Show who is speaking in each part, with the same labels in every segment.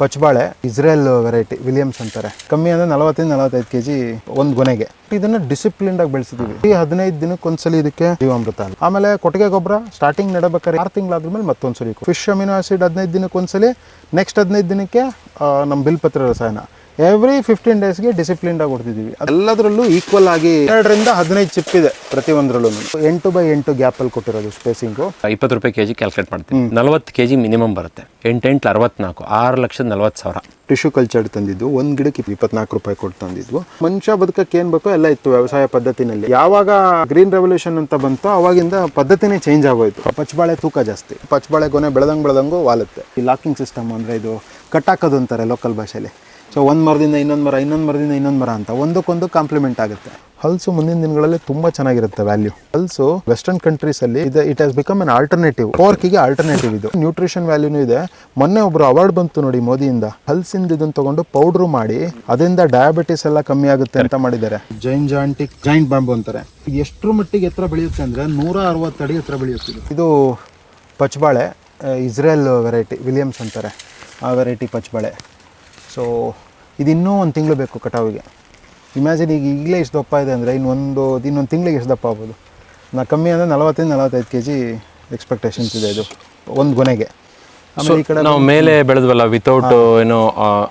Speaker 1: ಪಚ್ಚಬಾಳೆ Israel variety Williams ಅಂತಾರೆ. ಕಮ್ಮಿ ಅಂದ್ರೆ ನಲವತ್ತೈದು ನಲವತ್ತೈದು ಕೆ ಜಿ ಒಂದು ಗೊನೆಗೆ. ಇದನ್ನ ಡಿಸಿಪ್ಲಿನ್ ಆಗಿ ಬೆಳೆಸಿದೀವಿ. ಈ ಹದಿನೈದು ದಿನಕ್ಕೆ ಒಂದ್ಸಲಿ ಇದಕ್ಕೆ ಜೀವಾಮೃತ ಅಲ್ಲ. ಆಮೇಲೆ ಕೊಟ್ಟಿಗೆ ಗೊಬ್ಬರ ಸ್ಟಾರ್ಟಿಂಗ್ ನಡಬೇಕಾದ್ರೆ ಆರು ತಿಂಗಳಾದ್ಮೇಲೆ ಮತ್ತೊಂದ್ಸಲಿ ಫಿಶ್ ಅಮಿನೋ ಆಸಿಡ್ ಹದಿನೈದು ದಿನಕ್ಕೆ ಒಂದ್ಸಲಿ ನೆಕ್ಸ್ಟ್ ಹದಿನೈದು ದಿನಕ್ಕೆ ನಮ್ಮ ನಮ್ಮ ಬಿಲ್ಪತ್ರ ರಸಾಯನ. ಎವ್ರಿ ಫಿಫ್ಟೀನ್ ಡೇಸ್ಗೆ ಡಿಸಿಪ್ಲಿನ್ ಆಗಿ ಕೊಡ್ತಿದ್ದೀವಿ ಎಲ್ಲದರಲ್ಲೂ ಈಕ್ವಲ್ ಆಗಿ ಎರಡರಿಂದ ಹದಿನೈದು ಚಿಪ್ ಇದೆ ಪ್ರತಿ ಒಂದರಲ್ಲೂ ಎಂಟು ಬೈ ಎಂಟು ಗ್ಯಾಪಲ್ಲಿ ಕೊಟ್ಟಿರೋದು ಸ್ಪೇಸಿಂಗು
Speaker 2: ಇಪ್ಪತ್ತು ರೂಪಾಯಿ ಕೆಜಿ ಕ್ಯಾಲ್ಕುಲೇಟ್ ಮಾಡ್ತೀನಿ. ನಲವತ್ತು ಕೆಜಿ ಮಿನಿಮಮ್ ಬರುತ್ತೆ. ಎಂಟೆಂಟು ಅರವತ್ನಾಲ್ಕು ಆರು ಲಕ್ಷದ ನಲವತ್ತು ಸಾವಿರ.
Speaker 1: ಟಿಶ್ಯೂ ಕಲ್ಚರ್ ತಂದಿದ್ದು ಒಂದು ಗಿಡಕ್ಕೆ ಇಪ್ಪತ್ನಾಲ್ಕು ರೂಪಾಯಿ ಕೊಟ್ಟು ತಂದಿದ್ವು. ಮನುಷ್ಯ ಬದುಕಕ್ಕೆ ಏನು ಬೇಕೋ ಎಲ್ಲ ಇತ್ತು ವ್ಯವಸಾಯ ಪದ್ಧತಿನಲ್ಲಿ. ಯಾವಾಗ ಗ್ರೀನ್ ರೆವಲ್ಯೂಷನ್ ಅಂತ ಬಂತೋ ಅವಾಗಿಂದ ಪದ್ಧತಿನೇ ಚೇಂಜ್ ಆಗೋಯ್ತು. ಪಚ್ಚಬಾಳೆ ತೂಕ ಜಾಸ್ತಿ. ಪಚ್ಚಬಾಳೆ ಕೊನೆ ಬೆಳೆದಂಗೆ ಬೆಳೆದಂಗೂ ವಾಲುತ್ತೆ. ಈ ಲಾಕಿಂಗ್ ಸಿಸ್ಟಮ್ ಅಂದ್ರೆ ಇದು ಕಟ್ಟಾಕೋದು ಅಂತಾರೆ ಲೋಕಲ್ ಭಾಷೆಯಲ್ಲಿ ಸೊ ಒಂದು ಮರದಿಂದ ಇನ್ನೊಂದು ಮರ ಇನ್ನೊಂದು ಮರದಿಂದ ಇನ್ನೊಂದು ಮರ ಅಂತ ಒಂದಕ್ಕೊಂದು ಕಾಂಪ್ಲಿಮೆಂಟ್ ಆಗುತ್ತೆ. ಹಲ್ಸು ಮುಂದಿನ ದಿನಗಳಲ್ಲಿ ತುಂಬಾ ಚೆನ್ನಾಗಿರುತ್ತೆ ವ್ಯಾಲ್ಯೂ ಹಲ್ಸು ವೆಸ್ಟರ್ನ್ ಕಂಟ್ರೀಸಲ್ಲಿ ಇದು it has become an alternative ಪೋರ್ಕಿಗೆ alternative ಇದು. ನ್ಯೂಟ್ರಿಷನ್ ವ್ಯಾಲ್ಯೂನೂ ಇದೆ. ಮೊನ್ನೆ ಒಬ್ರು ಅವಾರ್ಡ್ ಬಂತು ನೋಡಿ ಮೋದಿಯಿಂದ. ಹಲ್ಸಿಂದ ಇದನ್ನು ತಗೊಂಡು ಪೌಡ್ರು ಮಾಡಿ ಅದರಿಂದ ಡಯಾಬಿಟಿಸ್ ಎಲ್ಲ ಕಮ್ಮಿ ಆಗುತ್ತೆ ಅಂತ ಮಾಡಿದ್ದಾರೆ. ಜೈನ್ ಜಾಂಟಿಕ್ ಜೈಂಟ್ ಬಾಂಬು ಅಂತಾರೆ. ಎಷ್ಟು ಎಷ್ಟರ ಮಟ್ಟಿಗೆ ಎತ್ತರ ಬೆಳೆಯುತ್ತೆ ಅಂದ್ರೆ ನೂರ ಅರವತ್ತು ಅಡಿ ಎತ್ತರ ಬೆಳೆಯುತ್ತೆ ಇದು. ಪಚ್ಬಾಳೆ ಪಚ್ಚಬಾಳೆ ಇಸ್ರೇಲ್ ವೆರೈಟಿ ವಿಲಿಯಮ್ಸ್ ಅಂತಾರೆ. ಆ ವೆರೈಟಿ ಪಚ್ಬಾಳೆ. ಸೊ ಇದು ಇನ್ನೂ ಒಂದು ತಿಂಗಳು ಬೇಕು ಕಟಾವಿಗೆ. ಇಮ್ಯಾಜಿನ್ ಈಗ ಈಗಲೇ ಇಷ್ಟು ದಪ್ಪ ಇದೆ ಅಂದರೆ ಇನ್ನೊಂದು ಇನ್ನೊಂದು ತಿಂಗಳಿಗೆ ಎಷ್ಟು ದಪ್ಪ ಆಗ್ಬೋದು? ನಾ ಕಮ್ಮಿ ಅಂದರೆ ನಲವತ್ತೈದು ನಲವತ್ತೈದು ಕೆ ಜಿ ಎಕ್ಸ್ಪೆಕ್ಟೇಷನ್ಸ್ ಇದೆ ಇದು ಒಂದು ಗೊನೆಗೆ. ಆಮೇಲೆ ಈ ಕಡೆ
Speaker 2: ನಾವು ಮೇಲೆ ಬೆಳೆದ್ವಲ್ಲ ವಿತೌಟ್ ಏನು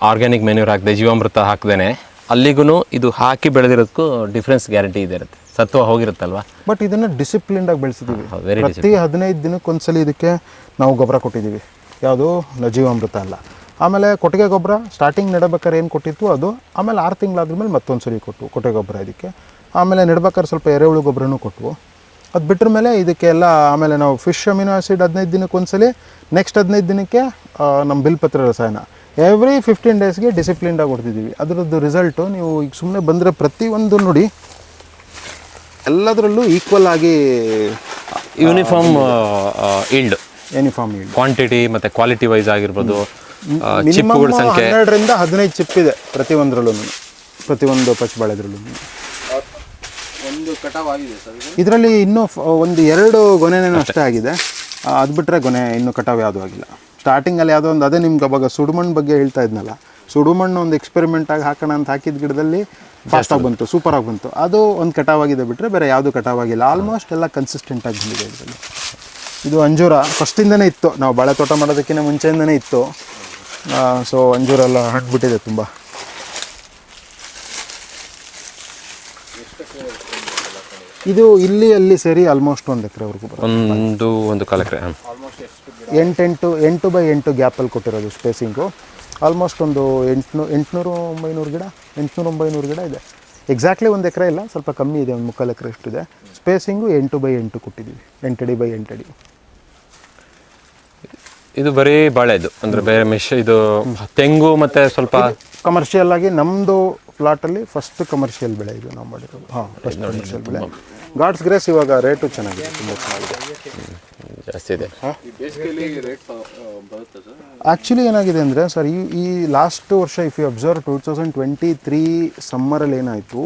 Speaker 2: ಆರ್ಗ್ಯಾನಿಕ್ ಮೆನ್ಯೂರ್ ಹಾಕಿದೆ ಜೀವಾಮೃತ ಹಾಕ್ದೇನೆ ಅಲ್ಲಿಗೂ ಇದು ಹಾಕಿ ಬೆಳೆದಿರೋದಕ್ಕೂ ಡಿಫ್ರೆನ್ಸ್ ಗ್ಯಾರಂಟಿ ಇದೆ ಇರುತ್ತೆ. ಸತ್ವ ಹೋಗಿರುತ್ತಲ್ವಾ?
Speaker 1: ಬಟ್ ಇದನ್ನು ಡಿಸಿಪ್ಲಿನ್ಡ್ ಆಗಿ ಬೆಳೆಸಿದ್ದೀವಿ ಪ್ರತಿ ಹದಿನೈದು ದಿನಕ್ಕೆ ಒಂದ್ಸಲಿ ಇದಕ್ಕೆ ನಾವು ಗೊಬ್ಬರ ಕೊಟ್ಟಿದ್ದೀವಿ ಯಾವುದು? ಜೀವಾಮೃತ ಅಲ್ಲ. ಆಮೇಲೆ ಕೊಟ್ಟಿಗೆ ಗೊಬ್ಬರ ಸ್ಟಾರ್ಟಿಂಗ್ ನೆಡಬೇಕಾದ್ರೆ ಏನು ಕೊಟ್ಟಿತ್ತು ಅದು? ಆಮೇಲೆ ಆರು ತಿಂಗಳಾದ್ಮೇಲೆ ಮತ್ತೊಂದು ಸರಿ ಕೊಟ್ಟು ಕೊಟ್ಟಿಗೆ ಗೊಬ್ಬರ ಇದಕ್ಕೆ. ಆಮೇಲೆ ನೆಡ್ಬೇಕಾದ್ರೆ ಸ್ವಲ್ಪ ಎರೆಹುಳು ಗೊಬ್ಬರನೂ ಕೊಟ್ಟವು ಅದು ಬಿಟ್ಟರ ಮೇಲೆ ಇದಕ್ಕೆ ಎಲ್ಲ ಆಮೇಲೆ ನಾವು ಫಿಶ್ ಅಮಿನೋ ಆ್ಯಸಿಡ್ ಹದಿನೈದು ದಿನಕ್ಕೆ ಒಂದ್ಸಲಿ ನೆಕ್ಸ್ಟ್ ಹದಿನೈದು ದಿನಕ್ಕೆ ನಮ್ಮ ಬಿಲ್ಪತ್ರ ರಸಾಯನ. ಎವ್ರಿ ಫಿಫ್ಟೀನ್ ಡೇಸ್ಗೆ ಡಿಸಿಪ್ಲಿನ್ಡಾಗಿ ಆಗಿ ಕೊಡ್ತಿದ್ದೀವಿ ಅದರದ್ದು ರಿಸಲ್ಟು ನೀವು ಈಗ ಸುಮ್ಮನೆ ಬಂದರೆ ಪ್ರತಿಯೊಂದು ನೋಡಿ ಎಲ್ಲದರಲ್ಲೂ ಈಕ್ವಲ್ ಆಗಿ
Speaker 2: uniform yield
Speaker 1: uniform yield
Speaker 2: quantity ಮತ್ತು ಕ್ವಾಲಿಟಿ ವೈಸ್ ಆಗಿರ್ಬೋದು. ಚಿಪ್ಪುಗಳ ಸಂಖ್ಯೆ
Speaker 1: ಹನ್ನೆರಡರಿಂದ ಹದಿನೈದು ಚಿಪ್ ಇದೆ ಪ್ರತಿಯೊಂದರಲ್ಲೂ. ಪ್ರತಿಯೊಂದು ಪಚ್ಚಬಾಳೆದ್ರಲ್ಲೂ
Speaker 3: ಒಂದು ಕಟಾವ್ ಆಗಿದೆ ಸರ್
Speaker 1: ಇದರಲ್ಲಿ ಇನ್ನೂ ಒಂದು ಎರಡು ಗೊನೆನೇನೋ ಅಷ್ಟೇ. ಆಗಿದೆ. ಅದು ಬಿಟ್ಟರೆ ಗೊನೆ ಇನ್ನೂ ಕಟಾವು ಯಾವುದೂ ಆಗಿಲ್ಲ. ಸ್ಟಾರ್ಟಿಂಗಲ್ಲಿ ಯಾವುದೋ ಒಂದು ಅದೇ ನಿಮ್ಗೆ ಅವಾಗ ಸುಡುಮಣ್ಣು ಬಗ್ಗೆ ಹೇಳ್ತಾ ಇದ್ನಲ್ಲ. ಸುಡುಮಣ್ಣು ಒಂದು ಎಕ್ಸ್ಪೆರಿಮೆಂಟ್ ಆಗಿ ಹಾಕೋಣ ಅಂತ ಹಾಕಿದ ಗಿಡದಲ್ಲಿ ಫಾಸ್ಟಾಗಿ ಬಂತು. ಸೂಪರ್ ಆಗಿ ಬಂತು. ಅದು ಒಂದು ಕಟಾವಾಗಿದೆ ಬಿಟ್ಟರೆ ಬೇರೆ ಯಾವುದು ಕಟಾವಾಗಿಲ್ಲ ಆಲ್ಮೋಸ್ಟ್ ಎಲ್ಲ ಕನ್ಸಿಸ್ಟೆಂಟ್ ಆಗಿ ಬಂದಿದೆ ಇದರಲ್ಲಿ. ಇದು ಅಂಜೂರ ಫಸ್ಟಿಂದನೇ ಇತ್ತು. ನಾವು ಬಾಳೆ ತೋಟ ಮಾಡೋದಕ್ಕಿಂತ ಮುಂಚೆಯಿಂದನೇ ಇತ್ತು. ಸೊ ಅಂಜೂರೆಲ್ಲ ಹಣ್ಣು ಬಿಟ್ಟಿದೆ ತುಂಬ. ಇದು ಇಲ್ಲಿ ಅಲ್ಲಿ ಸೇರಿ ಆಲ್ಮೋಸ್ಟ್ ಒಂದು ಎಕರೆವರೆಗೂ ಬರುತ್ತೆ.
Speaker 2: ಒಂದು ಒಂದು ಕಾಲ ಎಕರೆ
Speaker 1: ಎಂಟೆಂಟು ಎಂಟು ಬೈ ಎಂಟು ಗ್ಯಾಪಲ್ಲಿ ಕೊಟ್ಟಿರೋದು ಸ್ಪೇಸಿಂಗು ಆಲ್ಮೋಸ್ಟ್ ಒಂದು ಎಂಟುನೂ ಎಂಟುನೂರು ಒಂಬೈನೂರು ಗಿಡ ಎಂಟುನೂರು ಒಂಬೈನೂರು ಗಿಡ ಇದೆ. ಎಕ್ಸಾಕ್ಟ್ಲಿ ಒಂದು ಎಕರೆ ಇಲ್ಲ ಸ್ವಲ್ಪ ಕಮ್ಮಿ ಇದೆ ಒಂದು ಮುಕ್ಕಾಲು ಎಕರೆ ಇಷ್ಟಿದೆ ಸ್ಪೇಸಿಂಗು ಎಂಟು ಬೈ ಎಂಟು ಕೊಟ್ಟಿದ್ದೀವಿ ಎಂಟಡಿ ಬೈ ಎಂಟಡಿ.
Speaker 2: ಇದು ಬರೀ ಬಾಳೆದು ಅಂದ್ರೆ ಬೇರೆ ಮಿಶ್ ಇದು ತೆಂಗು ಮತ್ತೆ ಸ್ವಲ್ಪ
Speaker 1: ಕಮರ್ಷಿಯಲ್ ಆಗಿ ನಮ್ಮದು ಪ್ಲಾಟಲ್ಲಿ ಫಸ್ಟ್ ಕಮರ್ಷಿಯಲ್ ಬೆಳೆ ಇದು ನಾವು ಮಾಡಿರೋದು. ಹಾಂ ಫಸ್ಟ್ ಕಮರ್ಷಿಯಲ್ ಬೆಳೆ. ಗಾಡ್ಸ್ ಗ್ರೇಸ್ ಇವಾಗ ರೇಟು ಚೆನ್ನಾಗಿದೆ ತುಂಬ ಚೆನ್ನಾಗಿದೆ.
Speaker 2: ಜಾಸ್ತಿ ಇದೆ.
Speaker 1: ಆ್ಯಕ್ಚುಲಿ ಏನಾಗಿದೆ ಅಂದರೆ ಸರ್ ಈ ಈ ಲಾಸ್ಟ್ ವರ್ಷ if you observe two thousand twenty three ಸಮ್ಮರಲ್ಲಿ ಏನಾಯಿತು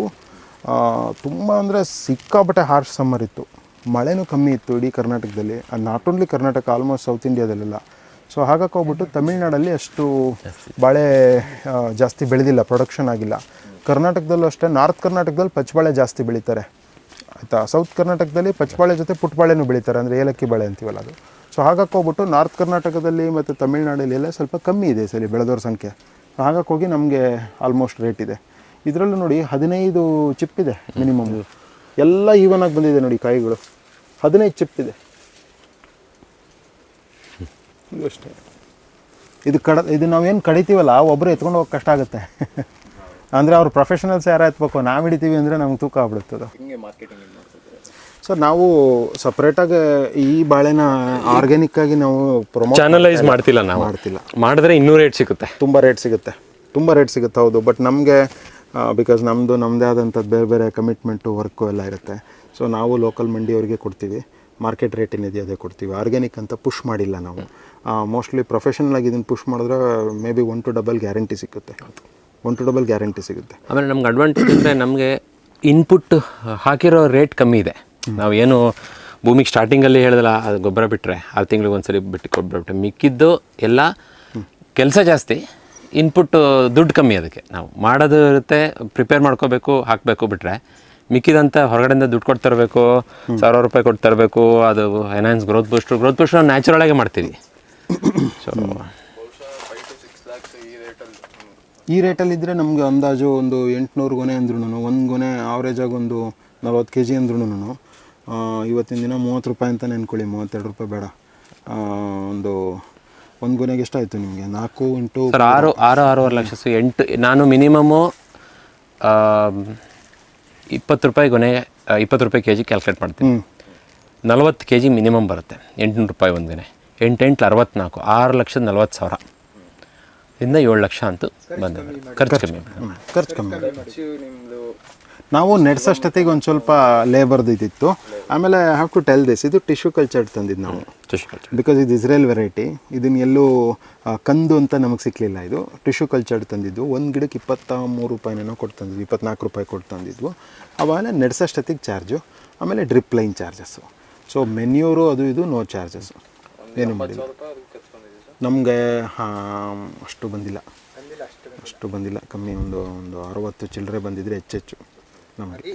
Speaker 1: ತುಂಬ ಅಂದರೆ ಸಿಕ್ಕಾಪಟ್ಟೆ ಹಾರ್ಶ್ ಸಮ್ಮರ್ ಇತ್ತು. ಮಳೆನೂ ಕಮ್ಮಿ ಇತ್ತು ಇಡೀ ಕರ್ನಾಟಕದಲ್ಲಿ. Not only Karnataka almost south ಇಂಡಿಯಾದಲ್ಲೆಲ್ಲ so ಹಾಗಾಗಿ ಹೋಗ್ಬಿಟ್ಟು ತಮಿಳ್ನಾಡಲ್ಲಿ ಅಷ್ಟು ಬಾಳೆ ಜಾಸ್ತಿ ಬೆಳೆದಿಲ್ಲ ಪ್ರೊಡಕ್ಷನ್ ಆಗಿಲ್ಲ. ಕರ್ನಾಟಕದಲ್ಲೂ ಅಷ್ಟೇ ನಾರ್ತ್ ಕರ್ನಾಟಕದಲ್ಲಿ ಪಚ್ಚಬಾಳೆ ಜಾಸ್ತಿ ಬೆಳೀತಾರೆ. ಆಯಿತಾ? ಸೌತ್ ಕರ್ನಾಟಕದಲ್ಲಿ ಪಚ್ಚಬಾಳೆ ಜೊತೆ ಪುಟ್ಬಾಳೆನೂ ಬೆಳೀತಾರೆ, ಅಂದರೆ ಏಲಕ್ಕಿ ಬಾಳೆ ಅಂತೀವಲ್ಲ ಅದು. ಸೊ ಹಾಗಾಗಿ ಹೋಗ್ಬಿಟ್ಟು ನಾರ್ತ್ ಕರ್ನಾಟಕದಲ್ಲಿ ಮತ್ತು ತಮಿಳ್ನಾಡಲ್ಲಿ ಎಲ್ಲ ಸ್ವಲ್ಪ ಕಮ್ಮಿ ಇದೆ ಸರಿ ಬೆಳೆದೋರ ಬೆಳೆದವ್ರ ಸಂಖ್ಯೆ. ಹಾಗಾಗಿ ಹೋಗಿ ನಮಗೆ ಆಲ್ಮೋಸ್ಟ್ ರೇಟ್ ಇದೆ. ಇದರಲ್ಲೂ ನೋಡಿ ಹದಿನೈದು ಚಿಪ್ ಇದೆ ಮಿನಿಮಮ್ ಎಲ್ಲ ಈವನ್ ಆಗಿ ಬಂದಿದೆ ನೋಡಿ ಕಾಯಿಗಳು. ಹದಿನೈದು ಚಿಪ್ ಇದೆ ಇದು ಅಷ್ಟೇ ಇದು ಕಡ ಇದು ನಾವೇನು ಕಡಿತೀವಲ್ಲ ಒಬ್ಬರು ಎತ್ಕೊಂಡು ಹೋಗಿ ಕಷ್ಟ ಆಗುತ್ತೆ. ಅಂದರೆ ಅವ್ರು ಪ್ರೊಫೆಷನಲ್ಸ್ ಯಾರು ಎತ್ಬೇಕು ನಾವು ಹಿಡಿತೀವಿ ಅಂದರೆ ನಮ್ಗೆ ತೂಕ ಆಗ್ಬಿಡುತ್ತೆ ಅದು
Speaker 3: ಹಿಂಗೆ ಮಾರ್ಕೆಟಿಂಗ್ ಏನು ಮಾಡ್ತಿದ್ದಾರೆ?
Speaker 1: ಸರ್ ನಾವು ಸಪ್ರೇಟಾಗಿ ಈ ಬಾಳೆನ ಆರ್ಗ್ಯಾನಿಕ್ ಆಗಿ ನಾವು ಪ್ರೊಮೋಟ್
Speaker 2: ಚಾನಲೈಸ್ ಮಾಡ್ತಿಲ್ಲ ನಾವು.
Speaker 1: ಮಾಡ್ತಿಲ್ಲ.
Speaker 2: ಮಾಡಿದ್ರೆ ಇನ್ನೂ ರೇಟ್ ಸಿಗುತ್ತೆ.
Speaker 1: ತುಂಬ ರೇಟ್ ಸಿಗುತ್ತೆ. ತುಂಬ ರೇಟ್ ಸಿಗುತ್ತೆ ಹೌದು. ಬಟ್ ನಮಗೆ ಬಿಕಾಸ್ ನಮ್ಮದು ನಮ್ಮದೇ ಆದಂಥದ್ದು ಬೇರೆ ಬೇರೆ ಕಮಿಟ್ಮೆಂಟು ವರ್ಕು ಎಲ್ಲ ಇರುತ್ತೆ. ಸೊ ನಾವು ಲೋಕಲ್ ಮಂಡಿಯವರಿಗೆ ಕೊಡ್ತೀವಿ. ಮಾರ್ಕೆಟ್ ರೇಟ್ ಏನಿದೆ ಅದೇ ಕೊಡ್ತೀವಿ. ಆರ್ಗ್ಯಾನಿಕ್ ಅಂತ ಪುಷ್ ಮಾಡಿಲ್ಲ ನಾವು. ಮೋಸ್ಟ್ಲಿ ಪ್ರೊಫೆಷನಲ್ ಆಗಿ ಇದನ್ನು ಪುಷ್ ಮಾಡಿದ್ರೆ maybe one to double guarantee ಸಿಗುತ್ತೆ. ಒನ್ ಟು ಡಬಲ್ ಗ್ಯಾರಂಟಿ ಸಿಗುತ್ತೆ.
Speaker 2: ಆಮೇಲೆ ನಮ್ಗೆ ಅಡ್ವಾಂಟೇಜ್ ಅಂದರೆ ನಮಗೆ ಇನ್ಪುಟ್ ಹಾಕಿರೋ ರೇಟ್ ಕಮ್ಮಿ ಇದೆ. ನಾವು ಏನು ಭೂಮಿಗೆ ಸ್ಟಾರ್ಟಿಂಗಲ್ಲಿ ಹೇಳಿದಲ್ಲ ಅದು ಗೊಬ್ಬರ ಬಿಟ್ಟರೆ ಆರು ತಿಂಗಳಿಗೆ ಒಂದ್ಸರಿ ಬಿಟ್ಟು ಗೊಬ್ಬರ ಬಿಟ್ಟರೆ ಮಿಕ್ಕಿದ್ದು ಎಲ್ಲ ಕೆಲಸ ಜಾಸ್ತಿ ಇನ್ಪುಟ್ ದುಡ್ಡು ಕಮ್ಮಿ ಅದಕ್ಕೆ. ನಾವು ಮಾಡೋದು ಇರುತ್ತೆ ಪ್ರಿಪೇರ್ ಮಾಡ್ಕೋಬೇಕು ಹಾಕಬೇಕು ಬಿಟ್ಟರೆ ಮಿಕ್ಕಿದಂತ ಹೊರಗಡೆಯಿಂದ ದುಡ್ಡು ಕೊಟ್ಟು ತರಬೇಕು ಸಾವಿರ ರೂಪಾಯಿ ಕೊಟ್ಟು ತರಬೇಕು ಅದು enhance growth boost growth boost ನ್ಯಾಚುರಲಾಗೆ natural ಆಗಿ ಮಾಡ್ತೀವಿ. ಸೊ
Speaker 1: ಈ ರೇಟಲ್ಲಿ ಇದ್ದರೆ ನಮಗೆ ಅಂದಾಜು ಒಂದು ಎಂಟುನೂರು ಗೊನೆ ಅಂದ್ರೂ ಒಂದು ಗೊನೆ ಆವ್ರೇಜ್ ಆಗಿ ಒಂದು ನಲ್ವತ್ತು ಕೆ ಜಿ ಅಂದ್ರೂ ಇವತ್ತಿನ ದಿನ ಮೂವತ್ತು ರೂಪಾಯಿ ಅಂತ ನೆನ್ಕೊಳ್ಳಿ ಮೂವತ್ತೆರಡು ರೂಪಾಯಿ ಬೇಡ. ಆ, ಒಂದು ಒಂದು ಗೊನೆಗೆ ಎಷ್ಟಾಯಿತು ನಿಮಗೆ? ನಾಲ್ಕು ಇಂಟು
Speaker 2: ಸರ್ ಆರು ಆರು ಆರೂವರೆ ಲಕ್ಷ. ಸೊ ಎಂಟು ನಾನು ಮಿನಿಮಮ್ಮು ಇಪ್ಪತ್ತು ರೂಪಾಯಿ ಗೊನೆ ಇಪ್ಪತ್ತು ರೂಪಾಯಿ ಕೆ ಜಿ ಕ್ಯಾಲ್ಕುಲೇಟ್ ಮಾಡ್ತೀನಿ. ನಲ್ವತ್ತು ಕೆ ಜಿ ಮಿನಿಮಮ್ ಬರುತ್ತೆ ಎಂಟುನೂರು ರೂಪಾಯಿ ಒಂದು ದಿನ ಎಂಟೆಂಟು ಅರವತ್ತ್ನಾಲ್ಕು ಆರು ಲಕ್ಷದ ನಲ್ವತ್ತು ಸಾವಿರ ಇಂದ ಏಳು ಲಕ್ಷ ಅಂತೂ ಬಂದಿದೆ. ಖರ್ಚು ಕಮ್ಮಿ.
Speaker 1: ಖರ್ಚು ಕಮ್ಮಿ. ನಾವು ನೆಡ್ಸೋಷ್ಟೊತ್ತಿಗೆ ಒಂದು ಸ್ವಲ್ಪ ಲೇಬರ್ದು ಇದ್ದಿತ್ತು. ಆಮೇಲೆ ಹ್ಯಾವ್ ಟು ಟೆಲ್ ದಿಸ್ ಇದು ಟಿಶ್ಯೂ ಕಲ್ಚರ್ ತಂದಿದ್ದು ನಾವು. ಬಿಕಾಸ್ ಇದು ಇಸ್ರೇಲ್ ವೆರೈಟಿ ಇದನ್ನ ಎಲ್ಲೂ ಕಂದು ಅಂತ ನಮಗೆ ಸಿಕ್ಕಲಿಲ್ಲ ಇದು. ಟಿಶ್ಯೂ ಕಲ್ಚರ್ ತಂದಿದ್ದು. ಒಂದು ಗಿಡಕ್ಕೆ ಇಪ್ಪತ್ತ ಮೂರು ರೂಪಾಯಿನೇನೋ ಕೊಟ್ಟು ತಂದಿದ್ವಿ ಇಪ್ಪತ್ನಾಲ್ಕು ರೂಪಾಯಿ ಕೊಟ್ಟು ತಂದಿದ್ವು ಆಮೇಲೆ ನಡೆಸೋಷ್ಟೊತ್ತಿಗೆ ಚಾರ್ಜು. ಆಮೇಲೆ drip line charges so manure ಅದು ಇದು ನೋ ಚಾರ್ಜಸ್ಸು ಏನು ಮಾಡಿಲ್ಲ ನಮಗೆ ಹಾಂ ಅಷ್ಟು ಬಂದಿಲ್ಲ. ಅಷ್ಟು ಬಂದಿಲ್ಲ. ಕಮ್ಮಿ ಒಂದು ಒಂದು ಅರವತ್ತು ಚಿಲ್ಲರೆ ಬಂದಿದ್ರೆ ಹೆಚ್ಚೆಚ್ಚು ನಮಗೆ.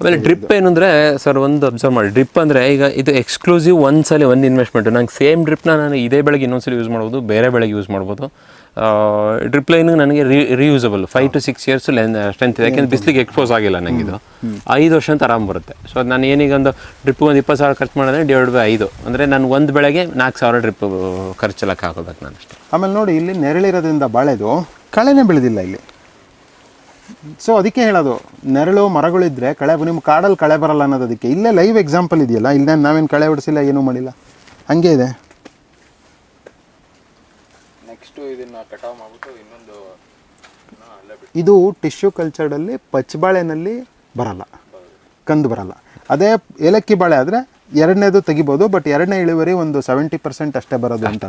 Speaker 2: ಆಮೇಲೆ ಡ್ರಿಪ್ ಏನಂದ್ರೆ ಸರ್ ಒಂದು ಅಬ್ಸರ್ವ್ ಮಾಡಿ. ಡ್ರಿಪ್ ಅಂದರೆ ಈಗ ಇದು ಎಕ್ಸ್ಕ್ಲೂಸಿವ್ ಒಂದು ಸಲ ಒಂದು ಇನ್ವೆಸ್ಟ್ಮೆಂಟ್ ನಂಗೆ ಸೇಮ್ ಡ್ರಿಪ್ನ ನಾನು ಇದೇ ಬೆಳಗ್ಗೆ ಇನ್ನೊಂದ್ಸಲ ಯೂಸ್ ಮಾಡ್ಬೋದು ಬೇರೆ ಬೆಳಗ್ಗೆ ಯೂಸ್ ಮಾಡ್ಬೋದು. ಡ್ರಿಪ್ ಲೈನಿಂಗ್ ನನಗೆ ರೀ reusable five to six years len strength ಇದೆ. ಯಾಕೆಂದ್ರೆ ಬಿಸ್ಲಿಗೆ ಎಕ್ಸ್ಪೋಸ್ ಆಗಿಲ್ಲ ನನಗೆ ಇದು. ಐದು ವರ್ಷ ಅಂತ ಆರಾಮ್ ಬರುತ್ತೆ. ಸೊ ನಾನು ಏನೀಗ ಒಂದು ಡ್ರಿಪ್ ಒಂದು ಇಪ್ಪತ್ತು ಸಾವಿರ ಖರ್ಚು ಮಾಡಿದ್ರೆ ಡಿವೈಡ್ ಬೈ ಐದು. ಅಂದರೆ ನಾನು ಒಂದು ಬೆಳೆಗೆ ನಾಲ್ಕು ಸಾವಿರ ಡ್ರಿಪ್ ಖರ್ಚಲಕ್ಕೆ ಹಾಕೋಬೇಕು ನಾನು ಅಷ್ಟೇ.
Speaker 1: ಆಮೇಲೆ ನೋಡಿ, ಇಲ್ಲಿ ನೆರಳಿರೋದ್ರಿಂದ ಬಾಳೆದು ಕಳೆನೇ ಬೆಳೆದಿಲ್ಲ ಇಲ್ಲಿ. ಸೊ ಅದಕ್ಕೆ ಹೇಳೋದು, ನೆರಳು ಮರಗಳಿದ್ರೆ ಕಳೆ ನಿಮ್ಮ ಕಾಡಲ್ಲಿ ಕಳೆ ಬರಲ್ಲ ಅನ್ನೋದು ಅದಕ್ಕೆ ಇಲ್ಲೇ ಲೈವ್ ಎಕ್ಸಾಂಪಲ್ ಇದೆಯಲ್ಲ ಇಲ್ಲೇ ನಾವೇನು ಕಳೆ ಹೊಡಿಸಿಲ್ಲ ಏನೂ ಮಾಡಿಲ್ಲ. ಹಂಗೆ ಇದೆ.
Speaker 3: ನೆಕ್ಸ್ಟ್ ಇದನ್ನ ಕಟಾವ್ ಮಾಡ್ಬಿಟ್ಟು ಇನ್ನೊಂದು ಅಲ್ಲೇ ಬಿಟ್ಟು
Speaker 1: ಇದು ಟಿಶ್ಯೂ ಕಲ್ಚರ್ಡಲ್ಲಿ ಪಚ್ಚಬಾಳೆನಲ್ಲಿ ಬರಲ್ಲ. ಕಂದು ಬರಲ್ಲ. ಅದೇ ಏಲಕ್ಕಿ ಬಾಳೆ ಆದರೆ ಎರಡನೇದು ತೆಗಿಬೋದು ಬಟ್ ಎರಡನೇ ಇಳುವರಿ ಒಂದು ಸೆವೆಂಟಿ ಪರ್ಸೆಂಟ್ ಅಷ್ಟೇ ಬರೋದು
Speaker 2: ಅಂತ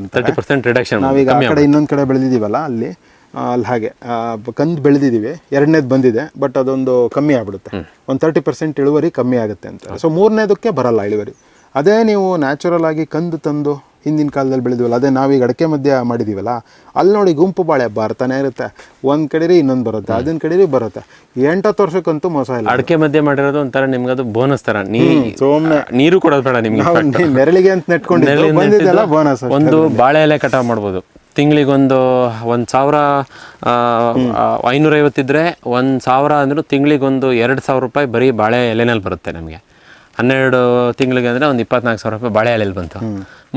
Speaker 1: ನಾವೀಗ ಆ ಕಡೆ ಇನ್ನೊಂದು ಕಡೆ ಬೆಳೆದಿದ್ದೀವಲ್ಲ ಅಲ್ಲಿ ಅಲ್ಲಿ ಹಾಗೆ. ಕಂದು ಬೆಳೆದಿದ್ದೀವಿ ಎರಡನೇದು ಬಂದಿದೆ ಬಟ್ ಅದೊಂದು ಕಮ್ಮಿ ಆಗ್ಬಿಡುತ್ತೆ. ಒಂದು ತರ್ಟಿ ಪರ್ಸೆಂಟ್ ಇಳುವರಿ ಕಮ್ಮಿ ಆಗುತ್ತೆ ಅಂತ. ಸೊ ಮೂರನೇದಕ್ಕೆ ಬರಲ್ಲ ಇಳುವರಿ. ಅದೇ ನೀವು ನ್ಯಾಚುರಲ್ ಆಗಿ ಕಂದು ತಂದು ಹಿಂದಿನ ಕಾಲದಲ್ಲಿ ಬೆಳೆದಿವಲ್ಲ ಅದೇ ನಾವೀಗ ಅಡಕೆ ಮಧ್ಯ ಮಾಡಿದ್ದೀವಲ್ಲ ಅಲ್ಲಿ ನೋಡಿ ಗುಂಪು ಬಾಳೆ ಬರ್ತಾನೆ ಇರುತ್ತೆ. ಒಂದು ಕಡೆರಿ ಇನ್ನೊಂದು ಬರುತ್ತೆ ಅದನ್ನ ಕಡೆರಿ ಬರುತ್ತೆ. ಎಂಟತ್ತು ವರ್ಷಕ್ಕಂತೂ ಮೋಸ ಇಲ್ಲ.
Speaker 2: ಅಡಕೆ ಮಧ್ಯ ಮಾಡಿರೋದು ಒಂಥರ ನಿಮ್ಗೆ ಅದು ಬೋನಸ್ ತರ. ನೀ
Speaker 1: ಸೋಮ್ನೆ
Speaker 2: ನೀರು ಕೊಡೋದು ಬೇಡ ನಿಮ್ಗೆ.
Speaker 1: ನೆರಳಿಗೆ ಅಂತ
Speaker 2: ನೆಟ್ಕೊಂಡು
Speaker 1: ಬೋನಸ್
Speaker 2: ಒಂದು ಬಾಳೆ ಎಲೆ ಕಟಾವ್ ಮಾಡ್ಬೋದು. ತಿಂಗಳಿಗೊಂದು ಒಂದು ಸಾವಿರ ಐನೂರೈವತ್ತಿದ್ರೆ ಒಂದು ಸಾವಿರ ಅಂದರೂ ತಿಂಗಳಿಗೊಂದು ಎರಡು ಸಾವಿರ ರೂಪಾಯಿ ಬರೀ ಬಾಳೆ ಎಲೆನಲ್ಲಿ ಬರುತ್ತೆ ನಮಗೆ. ಹನ್ನೆರಡು ತಿಂಗಳಿಗೆ ಅಂದರೆ ಒಂದು ಇಪ್ಪತ್ನಾಲ್ಕು ಸಾವಿರ ರೂಪಾಯಿ ಬಾಳೆ ಬಂತು.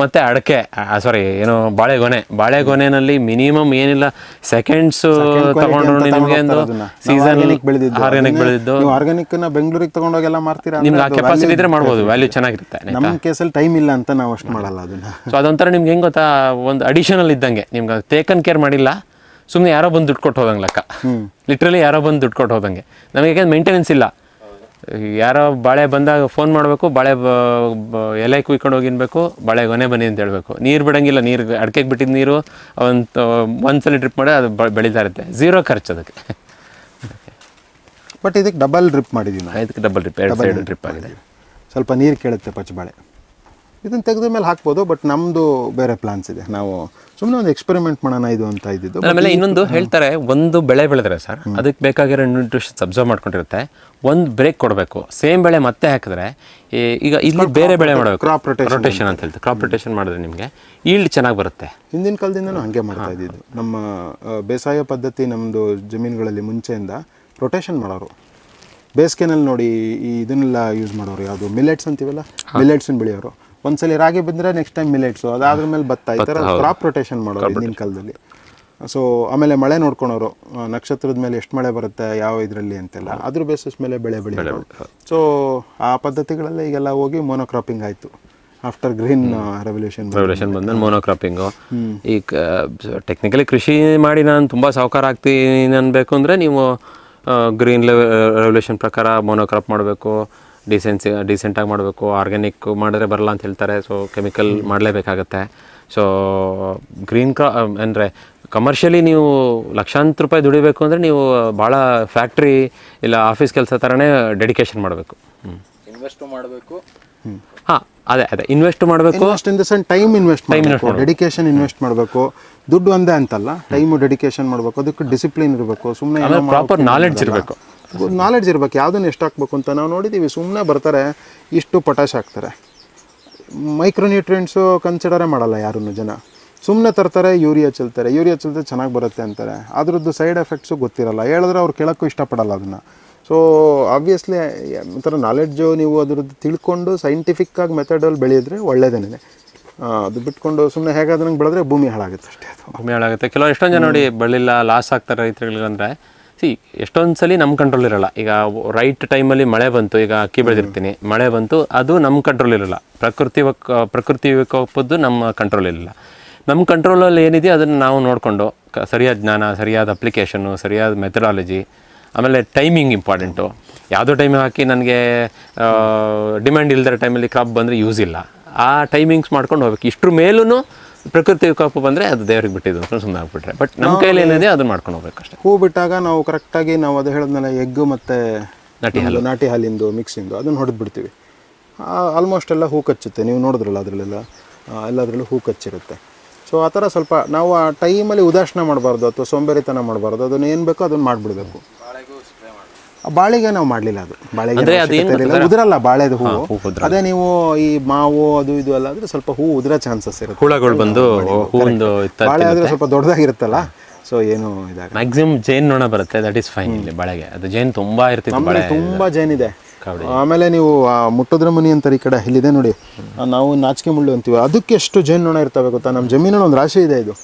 Speaker 2: ಮತ್ತೆ ಅಡಕೆ ಸಾರಿ ಏನು ಬಾಳೆಗೊನೆ. ಬಾಳೆಗೊನೆನಲ್ಲಿ ಮಿನಿಮಮ್ ಏನಿಲ್ಲ ಸೆಕೆಂಡ್ಸ್ ತಗೊಂಡ್ರು ನಿಮಗೆ ಒಂದು ಸೀಸನ್
Speaker 1: ಆರ್ಗ್ಯಾನಿಕ್ ಬೆಳೆದಿದ್ದು.
Speaker 2: ಆರ್ಗ್ಯಾನಿಕ್
Speaker 1: ಬೆಂಗಳೂರಿಗೆ ತಗೊಂಡೋಗೆಲ್ಲ ಮಾರ್ತೀರಾ
Speaker 2: ನಿಮ್ಗೆ ಆ ಕೆಪಾಸಿಟಿ ಇದ್ರೆ ಮಾಡ್ಬೋದು ವ್ಯಾಲ್ಯೂ ಚೆನ್ನಾಗಿರುತ್ತೆ
Speaker 1: ನಮ್ಮ ಕೇಸಲ್ಲಿ ಟೈಮ್ ಇಲ್ಲ ಅಂತ ನಾವು ಅಷ್ಟು ಮಾಡಲ್ಲ ಅದನ್ನ.
Speaker 2: ಸೊ ಅದೊಂಥರ ನಿಮ್ಗೆ ಹೆಂಗೆ ಗೊತ್ತಾ? ಒಂದು ಅಡಿಷನಲ್ ಇದ್ದಂಗೆ. ನಿಮ್ಗೆ ಟೇಕನ್ ಕೇರ್ ಮಾಡಿಲ್ಲ. ಸುಮ್ಮನೆ ಯಾರೋ ಬಂದು ದುಡ್ಡು ಕೊಟ್ಟು ಹೋದಂಗೆ ಲೆಕ್ಕ. ಲಿಟ್ರಲಿ ಯಾರೋ ಬಂದು ದುಡ್ಡು ಕೊಟ್ಟು ಹೋದಂಗೆ. ನಮಗೆ ಯಾಕೆಂದ್ರೆ ಮೇಂಟೆನೆನ್ಸ್ ಇಲ್ಲ. ಯಾರೋ ಬಾಳೆ ಬಂದಾಗ ಫೋನ್ ಮಾಡಬೇಕು ಬಾಳೆ ಎಲೆ ಕುಯ್ಕೊಂಡು ಹೋಗಿನ್ಬೇಕು ಬಾಳೆ ಗೊನೆ ಬನ್ನಿ ಅಂತ ಹೇಳಬೇಕು. ನೀರು ಬಿಡೋಂಗಿಲ್ಲ ನೀರು ಅಡಿಕೆಗೆ ಬಿಟ್ಟಿದ್ದ ನೀರು ಒಂದು ಒಂದ್ಸಲ ಡ್ರಿಪ್ ಮಾಡಿ ಅದು ಬೆಳೀತಾ ಇರುತ್ತೆ. ಝೀರೋ ಖರ್ಚು ಅದಕ್ಕೆ.
Speaker 1: ಬಟ್ ಇದಕ್ಕೆ ಡಬಲ್ ಡ್ರಿಪ್ ಮಾಡಿದ್ದೀವಿ ನಾವು.
Speaker 2: ಇದಕ್ಕೆ ಡಬಲ್ ಡ್ರಿಪ್ ಎರಡು ಸೈಡ್ ಡ್ರಿಪ್ ಆಗಿದೆ.
Speaker 1: ಸ್ವಲ್ಪ ನೀರು ಕೇಳುತ್ತೆ ಪಚ್ಚಬಾಳೆ ಇದನ್ನ ತೆಗೆದ ಮೇಲೆ ಹಾಕ್ಬೋದು ಬಟ್ ನಮ್ಮದು ಬೇರೆ ಪ್ಲಾನ್ಸ್ ಇದೆ. ನಾವು ಸುಮ್ಮನೆ ಒಂದು ಎಕ್ಸ್ಪೆರಿಮೆಂಟ್ ಮಾಡೋಣ ಇದು ಅಂತ ಇದ್ದಿದ್ದು.
Speaker 2: ಆಮೇಲೆ ಇನ್ನೊಂದು ಹೇಳ್ತಾರೆ ಒಂದು ಬೆಳೆ ಬೆಳೆದ್ರೆ ಸರ್ ಅದಕ್ಕೆ ಬೇಕಾಗಿರೋ ನ್ಯೂಟ್ರಿಷನ್ಸ್ ಅಬ್ಸರ್ವ್ ಮಾಡ್ಕೊಂಡಿರುತ್ತೆ. ಒಂದು ಬ್ರೇಕ್ ಕೊಡಬೇಕು. ಸೇಮ್ ಬೆಳೆ ಮತ್ತೆ ಹಾಕಿದ್ರೆ ಈಗ ಇಲ್ಲಿ ಬೇರೆ ಬೆಳೆ ಮಾಡಬೇಕು.
Speaker 1: ಕ್ರಾಪ್
Speaker 2: ರೊಟೇಷನ್ ಅಂತ ಹೇಳ್ತಾರೆ. ಕ್ರಾಪ್ ರೊಟೇಷನ್ ಮಾಡಿದ್ರೆ ನಿಮಗೆ ಈಲ್ಡ್ ಚೆನ್ನಾಗಿ ಬರುತ್ತೆ.
Speaker 1: ಹಿಂದಿನ ಕಾಲದಿಂದನೂ ಹಾಗೆ ಮಾಡ್ತಾ ಇದ್ದಿದ್ದು. ನಮ್ಮ ಬೇಸಾಯ ಪದ್ಧತಿ ನಮ್ಮದು ಜಮೀನುಗಳಲ್ಲಿ ಮುಂಚೆಯಿಂದ ರೊಟೇಷನ್ ಮಾಡೋರು. ಬೇಸಿಗೆನಲ್ಲಿ ನೋಡಿ ಈ ಇದನ್ನೆಲ್ಲ ಯೂಸ್ ಮಾಡೋರು ಯಾವುದು? ಮಿಲೆಟ್ಸ್ ಅಂತೀವಲ್ಲ? ಮಿಲೆಟ್ಸನ್ನು ಬೆಳೆಯೋರು. ಒಂದ್ಸಲಿ ರಾಗಿ ಬಂದರೆ ನೆಕ್ಸ್ಟ್ ಟೈಮ್ ಮಿಲೆಟ್ಸು ಅದಾದ್ರ ಮೇಲೆ ಭತ್ತ ಈ ಥರ ಕ್ರಾಪ್ ರೊಟೇಷನ್ ಮಾಡೋದು ಹಿಂದಿನ ಕಾಲದಲ್ಲಿ. ಸೊ ಆಮೇಲೆ ಮಳೆ ನೋಡ್ಕೊಳೋರು ನಕ್ಷತ್ರದ ಮೇಲೆ ಎಷ್ಟು ಮಳೆ ಬರುತ್ತೆ ಯಾವ ಇದರಲ್ಲಿ ಅಂತೆಲ್ಲ ಅದ್ರ ಬೇಸಿಸ್ ಮೇಲೆ ಬೆಳೆ ಬೆಳೆಯೋರು ಸೊ ಆ ಪದ್ಧತಿಗಳೆಲ್ಲ ಈಗೆಲ್ಲ ಹೋಗಿ ಮೋನೋಕ್ರಾಪಿಂಗ್ ಆಯಿತು. ಆಫ್ಟರ್ ಗ್ರೀನ್ ರೆವಲ್ಯೂಷನ್
Speaker 2: ರೆವಲ್ಯೂಷನ್ ಬಂದ್ಮೇಲೆ. ಮೋನೋಕ್ರಾಪಿಂಗು ಈ ಟೆಕ್ನಿಕಲಿ ಕೃಷಿ ಮಾಡಿ ನಾನು ತುಂಬ ಸಾವುಕಾರ ಆಗ್ತೀನಿ ಅನ್ಬೇಕು ಅಂದರೆ ನೀವು ಗ್ರೀನ್ ರೆವಲ್ಯೂಷನ್ ಪ್ರಕಾರ ಮೋನೋಕ್ರಾಪ್ ಮಾಡಬೇಕು. ಡಿಸೆನ್ಸಿ ಡಿಸೆಂಟಾಗಿ ಮಾಡಬೇಕು ಆರ್ಗ್ಯಾನಿಕ್ ಮಾಡಿದ್ರೆ ಬರಲ್ಲ ಅಂತ ಹೇಳ್ತಾರೆ ಸೊ ಕೆಮಿಕಲ್ ಮಾಡಲೇಬೇಕಾಗತ್ತೆ. ಸೊ ಗ್ರೀನ್ ಕ್ರಾ ಅಂದರೆ ಕಮರ್ಷಿಯಲಿ ನೀವು ಲಕ್ಷಾಂತರ ರೂಪಾಯಿ ದುಡಿಬೇಕು ಅಂದರೆ ನೀವು ಭಾಳ ಫ್ಯಾಕ್ಟ್ರಿ ಇಲ್ಲ ಆಫೀಸ್ ಕೆಲಸ ಥರನೇ ಡೆಡಿಕೇಶನ್ ಮಾಡಬೇಕು. ಹ್ಞೂ
Speaker 3: ಇನ್ವೆಸ್ಟ್ ಮಾಡಬೇಕು.
Speaker 2: ಹಾಂ ಅದೇ ಅದೇ ಇನ್ವೆಸ್ಟ್ ಮಾಡಬೇಕು.
Speaker 1: ಇನ್ವೆಸ್ಟ್ ಇನ್ ದ ಸೆನ್ ಟೈಮ್ ಇನ್ವೆಸ್ಟ್ ಮಾಡಬೇಕು ಡೆಡಿಕೇಶನ್ ಇನ್ವೆಸ್ಟ್ ಮಾಡಬೇಕು. ದುಡ್ಡು ಒಂದೇ ಅಂತಲ್ಲ ಟೈಮು ಡೆಡಿಕೇಶನ್ ಮಾಡಬೇಕು ಅದಕ್ಕೆ ಡಿಸಿಪ್ಲಿನ್ ಇರಬೇಕು. ಸುಮ್ಮನೆ
Speaker 2: ಪ್ರಾಪರ್ ನಾಲೆಡ್ಜ್ ಇರಬೇಕು.
Speaker 1: ನಾಲೆಡ್ಜ್ ಇರಬೇಕು ಯಾವುದನ್ನು ಎಷ್ಟು ಹಾಕ್ಬೇಕು ಅಂತ ನಾವು ನೋಡಿದ್ದೀವಿ ಸುಮ್ಮನೆ ಬರ್ತಾರೆ ಇಷ್ಟು ಪೊಟ್ಯಾಶ್ ಹಾಕ್ತಾರೆ. ಮೈಕ್ರೋನ್ಯೂಟ್ರಿಯೆಂಟ್ಸು ಕನ್ಸಿಡರೇ ಮಾಡಲ್ಲ ಯಾರೂ ಜನ. ಸುಮ್ಮನೆ ತರ್ತಾರೆ ಯೂರಿಯಾ ಚೆಲ್ತಾರೆ. ಯೂರಿಯಾ ಚೆಲ್ತಾರೆ ಚೆನ್ನಾಗಿ ಬರುತ್ತೆ ಅಂತಾರೆ. ಅದ್ರದ್ದು ಸೈಡ್ ಎಫೆಕ್ಟ್ಸು ಗೊತ್ತಿರಲ್ಲ. ಹೇಳಿದ್ರೆ ಅವ್ರು ಕೇಳೋಕ್ಕೂ ಇಷ್ಟಪಡಲ್ಲ ಅದನ್ನು. ಸೊ ಆಬ್ವಿಯಸ್ಲಿ ಒಂಥರ ನಾಲೆಡ್ಜು ನೀವು ಅದ್ರದ್ದು ತಿಳ್ಕೊಂಡು ಸೈಂಟಿಫಿಕ್ಕಾಗಿ ಮೆಥಡಲ್ಲಿ ಬೆಳೆಯಿದ್ರೆ ಒಳ್ಳೇದೇನೆ. ಅದು ಬಿಟ್ಕೊಂಡು ಸುಮ್ಮನೆ ಹೇಗಾದ್ರಂಗೆ ಬೆಳೆದ್ರೆ ಭೂಮಿ ಹಾಳಾಗುತ್ತೆ ಅಷ್ಟೇ ಅದು.
Speaker 2: ಭೂಮಿ ಹಾಳಾಗುತ್ತೆ. ಕೆಲವು ಎಷ್ಟೊಂದು ಜನ ನೋಡಿ ಬೆಳಿಲ್ಲ ಲಾಸ್ ಆಗ್ತಾರೆ ರೈತರುಗಳಿಗೆ ಅಂದರೆ ಸಿ ಎಷ್ಟೊಂದು ಸಲ ನಮ್ಮ ಕಂಟ್ರೋಲ್ ಇರಲ್ಲ. ಈಗ ರೈಟ್ ಟೈಮಲ್ಲಿ ಮಳೆ ಬಂತು, ಈಗ ಅಕ್ಕಿ ಬೆಳೆದಿರ್ತೀನಿ. ಮಳೆ ಬಂತು, ಅದು ನಮ್ಮ ಕಂಟ್ರೋಲ್ ಇರಲ್ಲ. ಪ್ರಕೃತಿ ಪ್ರಕೃತಿ ವಿಕೋಪದ್ದು ನಮ್ಮ ಕಂಟ್ರೋಲ್ ಇರಲ್ಲ. ನಮ್ಮ ಕಂಟ್ರೋಲಲ್ಲಿ ಏನಿದೆ ಅದನ್ನು ನಾವು ನೋಡಿಕೊಂಡು ಸರಿಯಾದ ಜ್ಞಾನ, ಸರಿಯಾದ ಅಪ್ಲಿಕೇಶನ್ನು ಸರಿಯಾದ ಮೆಥಡಾಲಜಿ ಆಮೇಲೆ ಟೈಮಿಂಗ್ ಇಂಪಾರ್ಟೆಂಟು ಯಾವುದೋ ಟೈಮ್ ಹಾಕಿ ನನಗೆ ಡಿಮ್ಯಾಂಡ್ ಇಲ್ದಿರೋ ಟೈಮಲ್ಲಿ ಕ್ರಾಪ್ ಬಂದರೆ ಯೂಸ್ ಇಲ್ಲ. ಆ ಟೈಮಿಂಗ್ಸ್ ಮಾಡ್ಕೊಂಡು ಹೋಗ್ಬೇಕು. ಇಷ್ಟ್ರ ಮೇಲೂ ಪ್ರಕೃತಿ ವಿಕೋಪ ಬಂದರೆ ಅದು ದೇವ್ರಿಗೆ ಬಿಟ್ಟಿದ್ದು ಅಂತ ಸುಮ್ಮನೆ ಆಗ್ಬಿಟ್ರೆ. ಬಟ್ ನಮ್ಮ ಕೈಲಿ ಏನಿದೆ ಅದನ್ನ ಮಾಡ್ಕೊಂಡು ಹೋಗ್ಬೇಕಷ್ಟೇ.
Speaker 1: ಹೂ ಬಿಟ್ಟಾಗ ನಾವು ಕರೆಕ್ಟಾಗಿ ನಾವು ಅದು ಹೇಳಿದ್ಮೇಲೆ ಎಗ್ಗು ಮತ್ತು
Speaker 2: ನಾಟಿ
Speaker 1: ಹಾಲು. ನಾಟಿ ಹಾಲಿಂದು ಮಿಕ್ಸಿಂದು ಅದನ್ನು ಹೊಡೆದು ಬಿಡ್ತೀವಿ ಆಲ್ಮೋಸ್ಟ್ ಎಲ್ಲ ಹೂ ಕಚ್ಚುತ್ತೆ. ನೀವು ನೋಡಿದ್ರಲ್ಲ ಅದರಲ್ಲೆಲ್ಲ ಎಲ್ಲದರಲ್ಲೂ ಹೂ ಕಚ್ಚಿರುತ್ತೆ. ಸೊ ಆ ಥರ ಸ್ವಲ್ಪ ನಾವು ಆ ಟೈಮಲ್ಲಿ ಉದಾಸೀನ ಮಾಡಬಾರ್ದು ಅಥವಾ ಸೋಂಬೇರಿತನ ಮಾಡಬಾರ್ದು. ಅದನ್ನು ಏನು ಬೇಕೋ ಅದನ್ನು ಮಾಡಿಬಿಡ್ಬೇಕು.
Speaker 3: ಬಾಳೆಗೂ
Speaker 1: ನಾವು ಮಾಡಲಿಲ್ಲ ಅದು. ಬಾಳೆಗೆ. ಉದುರಲ್ಲ ಬಾಳೆದು ಹೂವು.
Speaker 2: ಹೂ
Speaker 1: ಅದೇ ನೀವು ಈ ಮಾವು ಅದು ಇದು ಎಲ್ಲ ಆದರೆ ಸ್ವಲ್ಪ ಹೂ ಉದುರ ಚಾನ್ಸಸ್ ಇರುತ್ತೆ.
Speaker 2: ಹುಳಗಳು ಬಂದು
Speaker 1: ಬಾಳೆ ಆದ್ರೆ ಸ್ವಲ್ಪ ದೊಡ್ಡದಾಗಿರುತ್ತಲ್ಲ ಸೊ ಏನು ಇದಾಗ
Speaker 2: ಮ್ಯಾಕ್ಸಿಮಮ್ ಜೇನ್ ನೊಣ ಬರುತ್ತೆ ದಟ್ ಇಸ್ ಫೈನ್ ಇಲ್ಲಿ ಬಾಳೆಗೆ. ಅದು ಜೇನ್ ತುಂಬಾ ಇರ್ತಿತ್ತು ಬಾಳೆ
Speaker 1: ತುಂಬಾ ಜೇನ್
Speaker 2: ಇದೆ.
Speaker 1: ಆಮೇಲೆ ನೀವು ಮುಟ್ಟದ್ರ ಮುನಿ ಅಂತಾರೆ ಈ ಕಡೆ ಇಲ್ಲಿದೆ ನೋಡಿ. ನಾವು ನಾಚಿಕೆ ಮುಳ್ಳು ಅಂತೀವಿ. ಅದಕ್ಕೆ ಎಷ್ಟು ಜೇನುನೊಣ ಇರ್ತವೆ ಗೊತ್ತಾ? ನಮ್ಮ ಜಮೀನಲ್ಲಿ ಒಂದು ರಾಶಿ ಇದೆ ಇದು.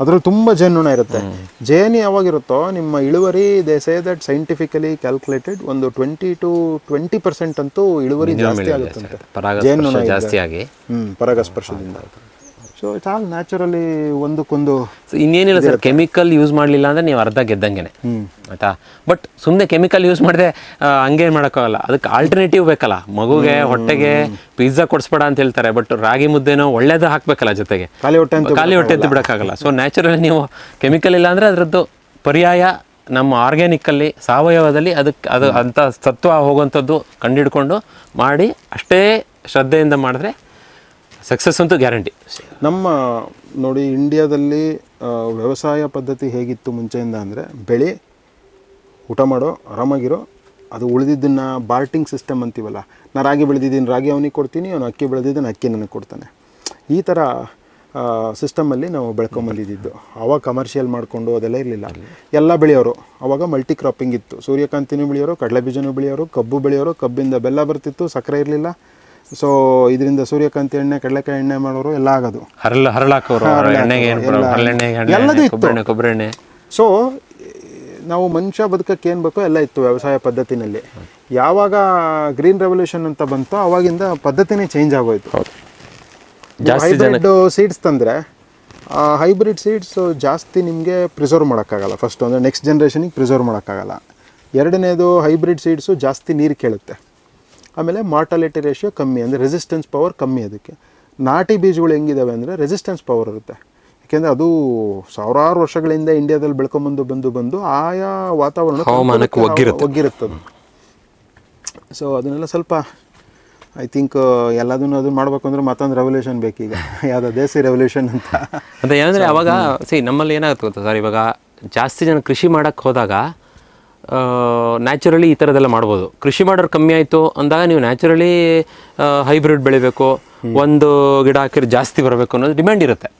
Speaker 1: ಅದ್ರಲ್ಲಿ ತುಂಬ ಜೇನುಣ ಇರುತ್ತೆ. ಜೇನು ಯಾವಾಗಿರುತ್ತೋ ನಿಮ್ಮ ಇಳುವರಿ they say that scientifically calculated ಒಂದು ಟ್ವೆಂಟಿ ಟು ಟ್ವೆಂಟಿ ಪರ್ಸೆಂಟ್ ಅಂತೂ ಇಳುವರಿ ಜಾಸ್ತಿ ಆಗುತ್ತಂತೆ.
Speaker 2: ಪರಾಗಸ್ಪರ್ಶ ಜಾಸ್ತಿ ಆಗಿ
Speaker 1: ಹ್ಮ್ ಪರಾಗಸ್ಪರ್ಶದಿಂದ. ಸೊ ಇಟ್ಸ್ ಆಲ್ ನ್ಯಾಚುರಲಿ ಒಂದಕ್ಕೊಂದು
Speaker 2: ಸೊ ಇನ್ನೇನಿಲ್ಲ ಸರ್ ಕೆಮಿಕಲ್ ಯೂಸ್ ಮಾಡಲಿಲ್ಲ ಅಂದ್ರೆ ನೀವು ಅರ್ಧ ಗೆದ್ದಂಗೆನೆ. ಆಯ್ತಾ? ಬಟ್ ಸುಮ್ಮನೆ ಕೆಮಿಕಲ್ ಯೂಸ್ ಮಾಡಿದ್ರೆ ಹಂಗೇನು ಮಾಡೋಕ್ಕಾಗಲ್ಲ. ಅದಕ್ಕೆ ಆಲ್ಟರ್ನೇಟಿವ್ ಬೇಕಲ್ಲ. ಮಗುಗೆ ಹೊಟ್ಟೆಗೆ ಪಿಜ್ಜಾ ಕೊಡಿಸ್ಬೇಡ ಅಂತ ಹೇಳ್ತಾರೆ. ಬಟ್ ರಾಗಿ ಮುದ್ದೆನೋ ಒಳ್ಳೇದು ಹಾಕ್ಬೇಕಲ್ಲ ಜೊತೆಗೆ.
Speaker 1: ಖಾಲಿ ಹೊಟ್ಟೆ ಅಂತ
Speaker 2: ಖಾಲಿ ಹೊಟ್ಟೆ ಎದ್ದು ಬಿಡೋಕ್ಕಾಗಲ್ಲ. ಸೊ ನ್ಯಾಚುರಲಿ ನೀವು ಕೆಮಿಕಲ್ ಇಲ್ಲ ಅಂದರೆ ಅದರದ್ದು ಪರ್ಯಾಯ ನಮ್ಮ ಆರ್ಗ್ಯಾನಿಕ್ಕಲ್ಲಿ ಸಾವಯವದಲ್ಲಿ ಅದಕ್ಕೆ ಅದು ಅಂಥ ಸತ್ವ ಹೋಗುವಂಥದ್ದು ಕಂಡಿಡ್ಕೊಂಡು ಮಾಡಿ ಅಷ್ಟೇ ಶ್ರದ್ಧೆಯಿಂದ ಮಾಡಿದ್ರೆ ಸಕ್ಸಸ್ ಅಂತೂ ಗ್ಯಾರಂಟಿ.
Speaker 1: ನಮ್ಮ ನೋಡಿ ಇಂಡಿಯಾದಲ್ಲಿ ವ್ಯವಸಾಯ ಪದ್ಧತಿ ಹೇಗಿತ್ತು ಮುಂಚೆಯಿಂದ ಅಂದರೆ ಬೆಳೆ, ಊಟ ಮಾಡೋ, ಆರಾಮಾಗಿರೋ, ಅದು ಉಳಿದಿದ್ದನ್ನು ಬಾರ್ಟಿಂಗ್ ಸಿಸ್ಟಮ್ ಅಂತೀವಲ್ಲ ನಾನು ರಾಗಿ ಬೆಳೆದಿದ್ದೀನಿ, ರಾಗಿ ಅವನಿಗೆ ಕೊಡ್ತೀನಿ, ಅವನು ಅಕ್ಕಿ ಬೆಳೆದಿದ್ದಾನೆ, ಅಕ್ಕಿ ನನಗೆ ಕೊಡ್ತಾನೆ. ಈ ಥರ ಸಿಸ್ಟಮಲ್ಲಿ ನಾವು ಬೆಳ್ಕೊಂಬಂದಿದ್ದು ಅವಾಗ ಕಮರ್ಷಿಯಲ್ ಮಾಡಿಕೊಂಡು ಅದೆಲ್ಲ ಇರಲಿಲ್ಲ. ಎಲ್ಲ ಬೆಳೆಯೋರು, ಅವಾಗ ಮಲ್ಟಿ ಕ್ರಾಪಿಂಗ್ ಇತ್ತು. ಸೂರ್ಯಕಾಂತಿನೂ ಬೆಳೆಯೋರು, ಕಡಲೆ ಬೀಜನೂ ಬೆಳೆಯೋರು, ಕಬ್ಬು ಬೆಳೆಯೋರು, ಕಬ್ಬಿಂದ ಬೆಲ್ಲ ಬರ್ತಿತ್ತು, ಸಕ್ಕರೆ ಇರಲಿಲ್ಲ. ಸೊ ಇದರಿಂದ ಸೂರ್ಯಕಾಂತಿ ಎಣ್ಣೆ ಕಡಲೆಕಾಯಿ ಎಣ್ಣೆ ಮಾಡೋರು ಎಲ್ಲ ಆಗೋದು.
Speaker 2: ಹರಳು ಹರಳಾಕೋರು ಎಣ್ಣೆಗೆ ಏನು
Speaker 1: ಎಲ್ಲ- ಎಲ್ಲದೂ
Speaker 2: ಎಣ್ಣೆ
Speaker 1: ಇತ್ತು.
Speaker 2: ಕೊಬ್ಬರಿ ಎಣ್ಣೆ
Speaker 1: ಸೊ ನಾವು ಮನುಷ್ಯ ಬದುಕಕ್ಕೆ ಏನು ಬೇಕೋ ಎಲ್ಲ ಇತ್ತು ವ್ಯವಸಾಯ ಪದ್ಧತಿನಲ್ಲಿ. ಯಾವಾಗ ಗ್ರೀನ್ ರೆವಲ್ಯೂಷನ್ ಅಂತ ಬಂತೋ ಅವಾಗಿಂದ ಪದ್ಧತಿನೇ ಚೇಂಜ್ ಆಗೋಯ್ತು. ಹೈಬ್ರಿಡ್ ಸೀಡ್ಸ್ ತಂದರೆ ಹೈಬ್ರಿಡ್ ಸೀಡ್ಸ್ ಜಾಸ್ತಿ ನಿಮಗೆ ಪ್ರಿಸರ್ವ್ ಮಾಡೋಕ್ಕಾಗಲ್ಲ. ಫಸ್ಟ್ ಅಂದರೆ ನೆಕ್ಸ್ಟ್ ಜನ್ರೇಷನಿಗೆ ಪ್ರಿಸರ್ವ್ ಮಾಡೋಕ್ಕಾಗಲ್ಲ. ಎರಡನೇದು ಹೈಬ್ರಿಡ್ ಸೀಡ್ಸು ಜಾಸ್ತಿ ನೀರು ಕೇಳುತ್ತೆ. ಆಮೇಲೆ ಮಾರ್ಟಾಲಿಟಿ ರೇಷಿಯೋ ಕಮ್ಮಿ ಅಂದರೆ ರೆಸಿಸ್ಟೆನ್ಸ್ ಪವರ್ ಕಮ್ಮಿ ಅದಕ್ಕೆ. ನಾಟಿ ಬೀಜಗಳು ಹೆಂಗಿದ್ದಾವೆ ಅಂದರೆ ರೆಸಿಸ್ಟೆನ್ಸ್ ಪವರ್ ಇರುತ್ತೆ. ಯಾಕೆಂದರೆ ಅದು ಸಾವಿರಾರು ವರ್ಷಗಳಿಂದ ಇಂಡಿಯಾದಲ್ಲಿ ಬೆಳ್ಕೊಂಬಂದು ಬಂದು ಬಂದು ಆಯಾ ವಾತಾವರಣ. ಒಗ್ಗಿರುತ್ತದೆ. ಸೊ ಅದನ್ನೆಲ್ಲ ಸ್ವಲ್ಪ ಐ ಥಿಂಕ್ ಎಲ್ಲದನ್ನು ಅದನ್ನು ಮಾಡಬೇಕು ಅಂದ್ರೆ ಮತ್ತೊಂದು ರೆವಲ್ಯೂಷನ್ ಬೇಕೀಗ. ಯಾವುದೋ ದೇಸಿ ರೆವಲ್ಯೂಷನ್ ಅಂತ.
Speaker 2: ಅಂದರೆ ಏನಂದರೆ ಅವಾಗ ಸಿ ನಮ್ಮಲ್ಲಿ ಏನಾಗುತ್ತೆ ಗೊತ್ತಾ ಸರ್ ಇವಾಗ ಜಾಸ್ತಿ ಜನ ಕೃಷಿ ಮಾಡೋಕ್ಕೆ ಹೋದಾಗ ನ್ಯಾಚುರಲಿ ಈ ಥರದ್ದೆಲ್ಲ ಮಾಡ್ಬೋದು. ಕೃಷಿ ಮಾಡೋರು ಕಮ್ಮಿ ಆಯಿತು ಅಂದಾಗ ನೀವು ನ್ಯಾಚುರಲಿ ಹೈಬ್ರಿಡ್ ಬೆಳಿಬೇಕು. ಒಂದು ಗಿಡ ಹಾಕಿದ್ರೆ ಜಾಸ್ತಿ ಬರಬೇಕು ಅನ್ನೋದು ಡಿಮ್ಯಾಂಡ್ ಇರುತ್ತೆ.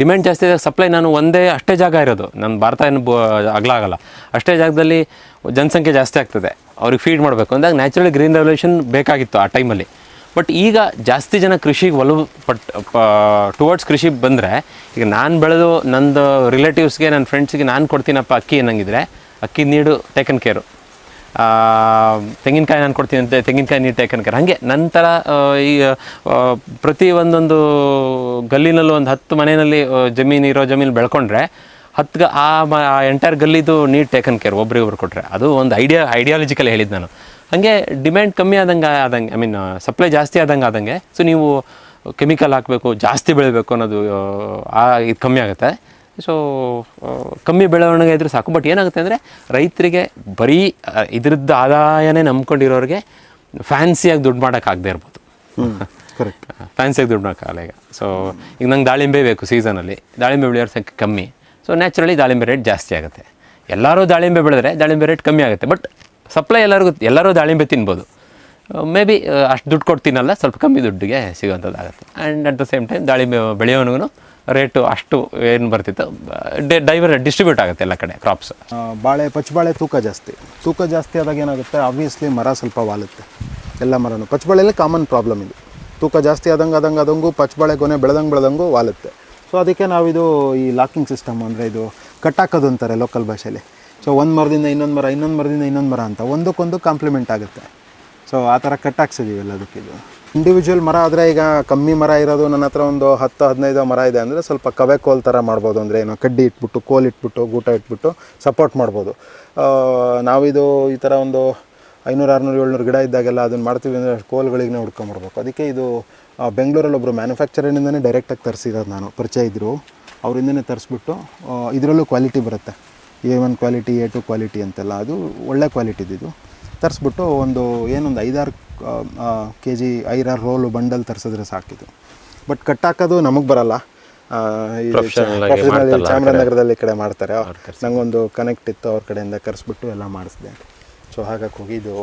Speaker 2: ಡಿಮ್ಯಾಂಡ್ ಜಾಸ್ತಿ ಇದೆ ಸಪ್ಲೈ ನಾನು ಒಂದೇ ಅಷ್ಟೇ ಜಾಗ ಇರೋದು. ನನ್ನ ಭಾರತ ಏನು ಬ, ಅಗಲ ಆಗಲ್ಲ. ಅಷ್ಟೇ ಜಾಗದಲ್ಲಿ ಜನಸಂಖ್ಯೆ ಜಾಸ್ತಿ ಆಗ್ತದೆ. ಅವ್ರಿಗೆ ಫೀಡ್ ಮಾಡಬೇಕು. ಅಂದಾಗ ನ್ಯಾಚುರಲಿ ಗ್ರೀನ್ ರೆವಲ್ಯೂಷನ್ ಬೇಕಾಗಿತ್ತು ಆ ಟೈಮಲ್ಲಿ ಬಟ್ ಈಗ ಜಾಸ್ತಿ ಜನ ಕೃಷಿಗೆ ಒಲವು ಪಟ್ ಟುವರ್ಡ್ಸ್ ಕೃಷಿ ಬಂದರೆ, ಈಗ ನಾನು ಬೆಳೆದು ನಂದು ರಿಲೇಟಿವ್ಸ್ಗೆ ನನ್ನ ಫ್ರೆಂಡ್ಸ್ಗೆ ನಾನು ಕೊಡ್ತೀನಪ್ಪ ಅಕ್ಕಿ ಏನಂಗಿದ್ರೆ ಅಕ್ಕಿ ನೀಡು ಟೇಕನ್ ಕೇರು ತೆಂಗಿನಕಾಯಿ ನಾನು ಕೊಡ್ತೀನಿ ಅಂತ, ತೆಂಗಿನಕಾಯಿ ನೀರು ಟೇಕನ್ ಕೇರ್ ಹಾಗೆ ನಂತರ ಈ ಪ್ರತಿ ಒಂದೊಂದು ಗಲ್ಲಿನಲ್ಲೂ ಒಂದು ಹತ್ತು ಮನೆಯಲ್ಲಿ ಜಮೀನು ಇರೋ ಜಮೀನು ಬೆಳ್ಕೊಂಡ್ರೆ ಹತ್ತು ಆ ಮ ಎಂಟೈರ್ ಗಲ್ಲಿದು ನೀರು ಟೇಕನ್ ಕೇರ್ ಒಬ್ರಿಗೊಬ್ರು ಕೊಟ್ಟರೆ ಅದು ಒಂದು ಐಡಿಯಾ ಐಡಿಯಾಲಜಿಕಲ್ ಹೇಳಿದ್ದು ನಾನು. ಹಾಗೆ ಡಿಮ್ಯಾಂಡ್ ಕಮ್ಮಿ ಆದಂಗೆ ಆದಂಗೆ ಐ ಮೀನ್ ಸಪ್ಲೈ ಜಾಸ್ತಿ ಆದಂಗೆ ಆದಂಗೆ ಸೊ ನೀವು ಕೆಮಿಕಲ್ ಹಾಕಬೇಕು, ಜಾಸ್ತಿ ಬೆಳಿಬೇಕು ಅನ್ನೋದು ಆ, ಇದು ಕಮ್ಮಿ ಆಗುತ್ತೆ. ಸೊ ಕಮ್ಮಿ ಬೆಳವಣಿಗೆ ಇದ್ರೆ ಸಾಕು. ಬಟ್ ಏನಾಗುತ್ತೆ ಅಂದರೆ ರೈತರಿಗೆ ಬರೀ ಇದ್ರದ್ದು ಆದಾಯನೇ ನಂಬ್ಕೊಂಡಿರೋರಿಗೆ ಫ್ಯಾನ್ಸಿಯಾಗಿ ದುಡ್ಡು ಮಾಡೋಕ್ಕಾಗದೇ ಇರ್ಬೋದು.
Speaker 1: ಕರೆಕ್ಟ್
Speaker 2: ಫ್ಯಾನ್ಸಿಯಾಗಿ ದುಡ್ಡು ಮಾಡೋಕ್ಕಾಗಲ್ಲ ಈಗ. ಸೊ ಈಗ ನಂಗೆ ದಾಳಿಂಬೆ ಬೇಕು ಸೀಸನಲ್ಲಿ ದಾಳಿಂಬೆ ಬೆಳೆಯೋರ ಸಂಖ್ಯೆ ಕಮ್ಮಿ. ಸೊ ನ್ಯಾಚುರಲಿ ದಾಳಿಂಬೆ ರೇಟ್ ಜಾಸ್ತಿ ಆಗುತ್ತೆ. ಎಲ್ಲರೂ ದಾಳಿಂಬೆ ಬೆಳೆದ್ರೆ ದಾಳಿಂಬೆ ರೇಟ್ ಕಮ್ಮಿ ಆಗುತ್ತೆ. ಬಟ್ ಸಪ್ಲೈ ಎಲ್ಲರಿಗೂ ಎಲ್ಲರೂ ದಾಳಿಂಬೆ ತಿನ್ಬೋದು. ಮೇ ಬಿ ಅಷ್ಟು ದುಡ್ಡು ಕೊಡ್ತೀನಲ್ಲ ಸ್ವಲ್ಪ ಕಮ್ಮಿ ದುಡ್ಡಿಗೆ ಸಿಗೋಂಥದ್ದಾಗುತ್ತೆ and at the same time ದಾಳಿಂಬೆ ಬೆಳೆಯೋನಿಗೂ ರೇಟು ಅಷ್ಟು ಏನು ಬರ್ತಿತ್ತು? ಡೈವರ್ ಡಿಸ್ಟ್ರಿಬ್ಯೂಟ್ ಆಗುತ್ತೆ ಎಲ್ಲ ಕಡೆ ಕ್ರಾಪ್ಸ್
Speaker 1: ಬಾಳೆ, ಪಚ್ಚಬಾಳೆ ತೂಕ ಜಾಸ್ತಿ. ತೂಕ ಜಾಸ್ತಿ ಆದಾಗ ಏನಾಗುತ್ತೆ? ಆಬ್ವಿಯಸ್ಲಿ ಮರ ಸ್ವಲ್ಪ ವಾಲುತ್ತೆ. ಎಲ್ಲ ಮರನು. ಪಚ್ಚಬಾಳೆಯಲ್ಲಿ ಕಾಮನ್ ಪ್ರಾಬ್ಲಮ್ ಇದು. ತೂಕ ಜಾಸ್ತಿ ಆದಂಗೆ ಆದಂಗೆ ಆದಂಗೂ ಪಚ್ಚಬಾಳೆ ಕೊನೆ ಬೆಳೆದಂಗೆ ಬೆಳೆದಂಗೂ ವಾಲುತ್ತೆ. ಸೊ ಅದಕ್ಕೆ ನಾವಿದು ಈ ಲಾಕಿಂಗ್ ಸಿಸ್ಟಮ್ ಅಂದರೆ ಇದು ಕಟ್ಟಾಕೋದು ಅಂತಾರೆ ಲೋಕಲ್ ಭಾಷೆಯಲ್ಲಿ ಸೊ ಒಂದು ಮರದಿಂದ ಇನ್ನೊಂದು ಮರ, ಇನ್ನೊಂದು ಮರದಿಂದ ಇನ್ನೊಂದು ಮರ ಅಂತ ಒಂದಕ್ಕೊಂದು ಕಾಂಪ್ಲಿಮೆಂಟ್ ಆಗುತ್ತೆ. ಸೊ ಆ ಥರ ಕಟ್ಟಾಕ್ಸಿದ್ದೀವಿ ಎಲ್ಲದಕ್ಕೆ ಇದು. ಇಂಡಿವಿಜುವಲ್ ಮರ ಆದರೆ ಈಗ ಕಮ್ಮಿ ಮರ ಇರೋದು ನನ್ನ ಹತ್ರ ಒಂದು ಹತ್ತು, ಹದಿನೈದು ಮರ ಇದೆ ಅಂದರೆ ಸ್ವಲ್ಪ ಕವೆ ಕೋಲ್ ಥರ ಮಾಡ್ಬೋದು ಅಂದರೆ ಏನೋ ಕಡ್ಡಿ ಇಟ್ಬಿಟ್ಟು, ಕೋಲ್ ಇಟ್ಬಿಟ್ಟು, ಗೂಟ ಇಟ್ಬಿಟ್ಟು ಸಪೋರ್ಟ್ ಮಾಡ್ಬೋದು. ನಾವಿದು ಈ ಥರ ಒಂದು ಐನೂರು, ಆರುನೂರು, ಏಳ್ನೂರು ಗಿಡ ಇದ್ದಾಗೆಲ್ಲ ಅದನ್ನು ಮಾಡ್ತೀವಿ ಅಂದರೆ ಕೋಲ್ಗಳಿಗೆ ಹುಡ್ಕೊಂಬರ್ಬೇಕು. ಅದಕ್ಕೆ ಇದು ಬೆಂಗಳೂರಲ್ಲಿ ಒಬ್ಬರು ಮ್ಯಾನುಫ್ಯಾಕ್ಚರಿಂದನೇ ಡೈರೆಕ್ಟಾಗಿ ತರಿಸಿರೋದು ನಾನು, ಪರಿಚಯ ಇದ್ದರು ಅವರಿಂದನೇ ತರಿಸ್ಬಿಟ್ಟು ಇದರಲ್ಲೂ ಕ್ವಾಲಿಟಿ ಬರುತ್ತೆ. A one quality A two quality ಅಂತೆಲ್ಲ. ಅದು ಒಳ್ಳೆ ಕ್ವಾಲಿಟಿದಿದು ತರಿಸ್ಬಿಟ್ಟು ಒಂದು, ಏನೊಂದು ಐದಾರು ಕೆ ಜಿ ಐದಾರು ರೋಲು ಬಂಡಲ್ ತರಿಸಿದ್ರೆ ಸಾಕಿದು ಬಟ್ ಕಟ್ಟಾಕೋದು ನಮಗೆ ಬರಲ್ಲ. ಚಾಮರಾಜನಗರದಲ್ಲಿ ಈ ಕಡೆ ಮಾಡ್ತಾರೆ. ನಂಗೊಂದು ಕನೆಕ್ಟ್ ಇತ್ತು ಅವ್ರ ಕಡೆಯಿಂದ ಕರೆಸ್ಬಿಟ್ಟು ಎಲ್ಲ ಮಾಡಿಸಿದೆ. ಸೊ ಹಾಗಾಗಿ ಹೋಗಿ ಇದು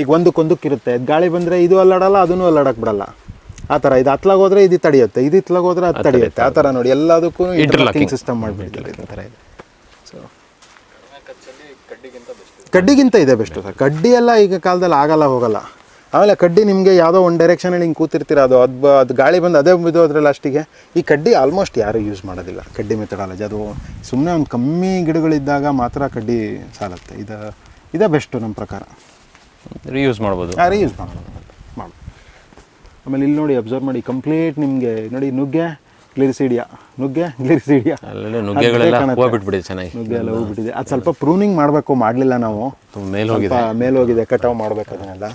Speaker 1: ಈಗ ಒಂದಕ್ಕೊಂದಕ್ಕಿರುತ್ತೆ. ಗಾಳಿ ಬಂದರೆ ಇದು ಅಲ್ಲಾಡಲ್ಲ ಅದನ್ನು ಅಲ್ಲಾಡಕ್ಕೆ ಬಿಡಲ್ಲ. ಆ ಥರ ಇದು ಹತ್ಲಾಗ ಹೋದ್ರೆ ಇದು ತಡೆಯುತ್ತೆ. ಇದು ಇತ್ಲಾಗ ಹೋದ್ರೆ ಅದು ತಡೆಯುತ್ತೆ. ಆ ಥರ ನೋಡಿ ಎಲ್ಲದಕ್ಕೂ ಇಂಟರ್ಲಾಕಿಂಗ್ ಸಿಸ್ಟಮ್ ಮಾಡಿಬಿಟ್ಟಿದ್ದಾರೆ ಈ ಥರ ಇದೆ. ಸೊ
Speaker 3: ಖರ್ಚಲ್ಲಿ ಕಡ್ಡಿಗಿಂತ ಬೆಸ್ಟ್
Speaker 1: ಕಡ್ಡಿಗಿಂತ ಇದೆ ಬೆಸ್ಟು ಸರ್ ಕಡ್ಡಿ ಎಲ್ಲ ಈಗ ಕಾಲದಲ್ಲಿ ಆಗಲ್ಲ ಹೋಗಲ್ಲ. ಆಮೇಲೆ ಕಡ್ಡಿ ನಿಮಗೆ ಯಾವುದೋ ಒಂದು ಡೈರೆಕ್ಷನಲ್ಲಿ ಹಿಂಗೆ ಕೂತಿರ್ತೀರ ಅದು ಅದು ಅದು ಗಾಳಿ ಬಂದು ಅದೇ ಬಿದ್ದೋದ್ರೆ ಲಾಸ್ಟಿಗೆ ಈ ಕಡ್ಡಿ ಆಲ್ಮೋಸ್ಟ್ ಯಾರೂ ಯೂಸ್ ಮಾಡೋದಿಲ್ಲ. ಕಡ್ಡಿ ಮೆಥಡಾಲಜಿ ಅದು ಸುಮ್ಮನೆ ಒಂದು ಕಮ್ಮಿ ಗಿಡಗಳಿದ್ದಾಗ ಮಾತ್ರ ಕಡ್ಡಿ ಸಾಲತ್ತೆ. ಇದು ಇದೇ ಬೆಸ್ಟು ನಮ್ಮ ಪ್ರಕಾರ.
Speaker 2: ರಿಯೂಸ್ ಮಾಡ್ಬೋದು.
Speaker 1: ಹಾಂ ಯೂಸ್ ಮಾಡ್ಬೋದು. ಮಾಡು ಆಮೇಲೆ ಇಲ್ಲಿ ನೋಡಿ ಅಬ್ಸರ್ವ್ ಮಾಡಿ ಕಂಪ್ಲೀಟ್ ನಿಮಗೆ ನೋಡಿ ನುಗ್ಗೆ ಗ್ಲಿರಿಸಿಡಿಯಾ ನುಗ್ಗೆ ಗ್ಲಿರಿಸಿಡಿಯಾ
Speaker 2: ನುಗ್ಗೆಗಳೆಲ್ಲ ಹೋಗ್ಬಿಟ್ಬಿಟ್ಟಿದೆ ಚೆನ್ನಾಗಿ.
Speaker 1: ನುಗ್ಗೆ ಎಲ್ಲ ಹೋಗ್ಬಿಟ್ಟಿದೆ. ಅದು ಸ್ವಲ್ಪ ಪ್ರೂನಿಂಗ್ ಮಾಡಬೇಕು ಮಾಡಲಿಲ್ಲ ನಾವು.
Speaker 2: ಮೇಲೆ ಹೋಗಿದೆ.
Speaker 1: ಮೇಲೆ ಹೋಗಿದೆ ಕಟಾವ್ ಮಾಡಬೇಕು ಅದನ್ನೆಲ್ಲ.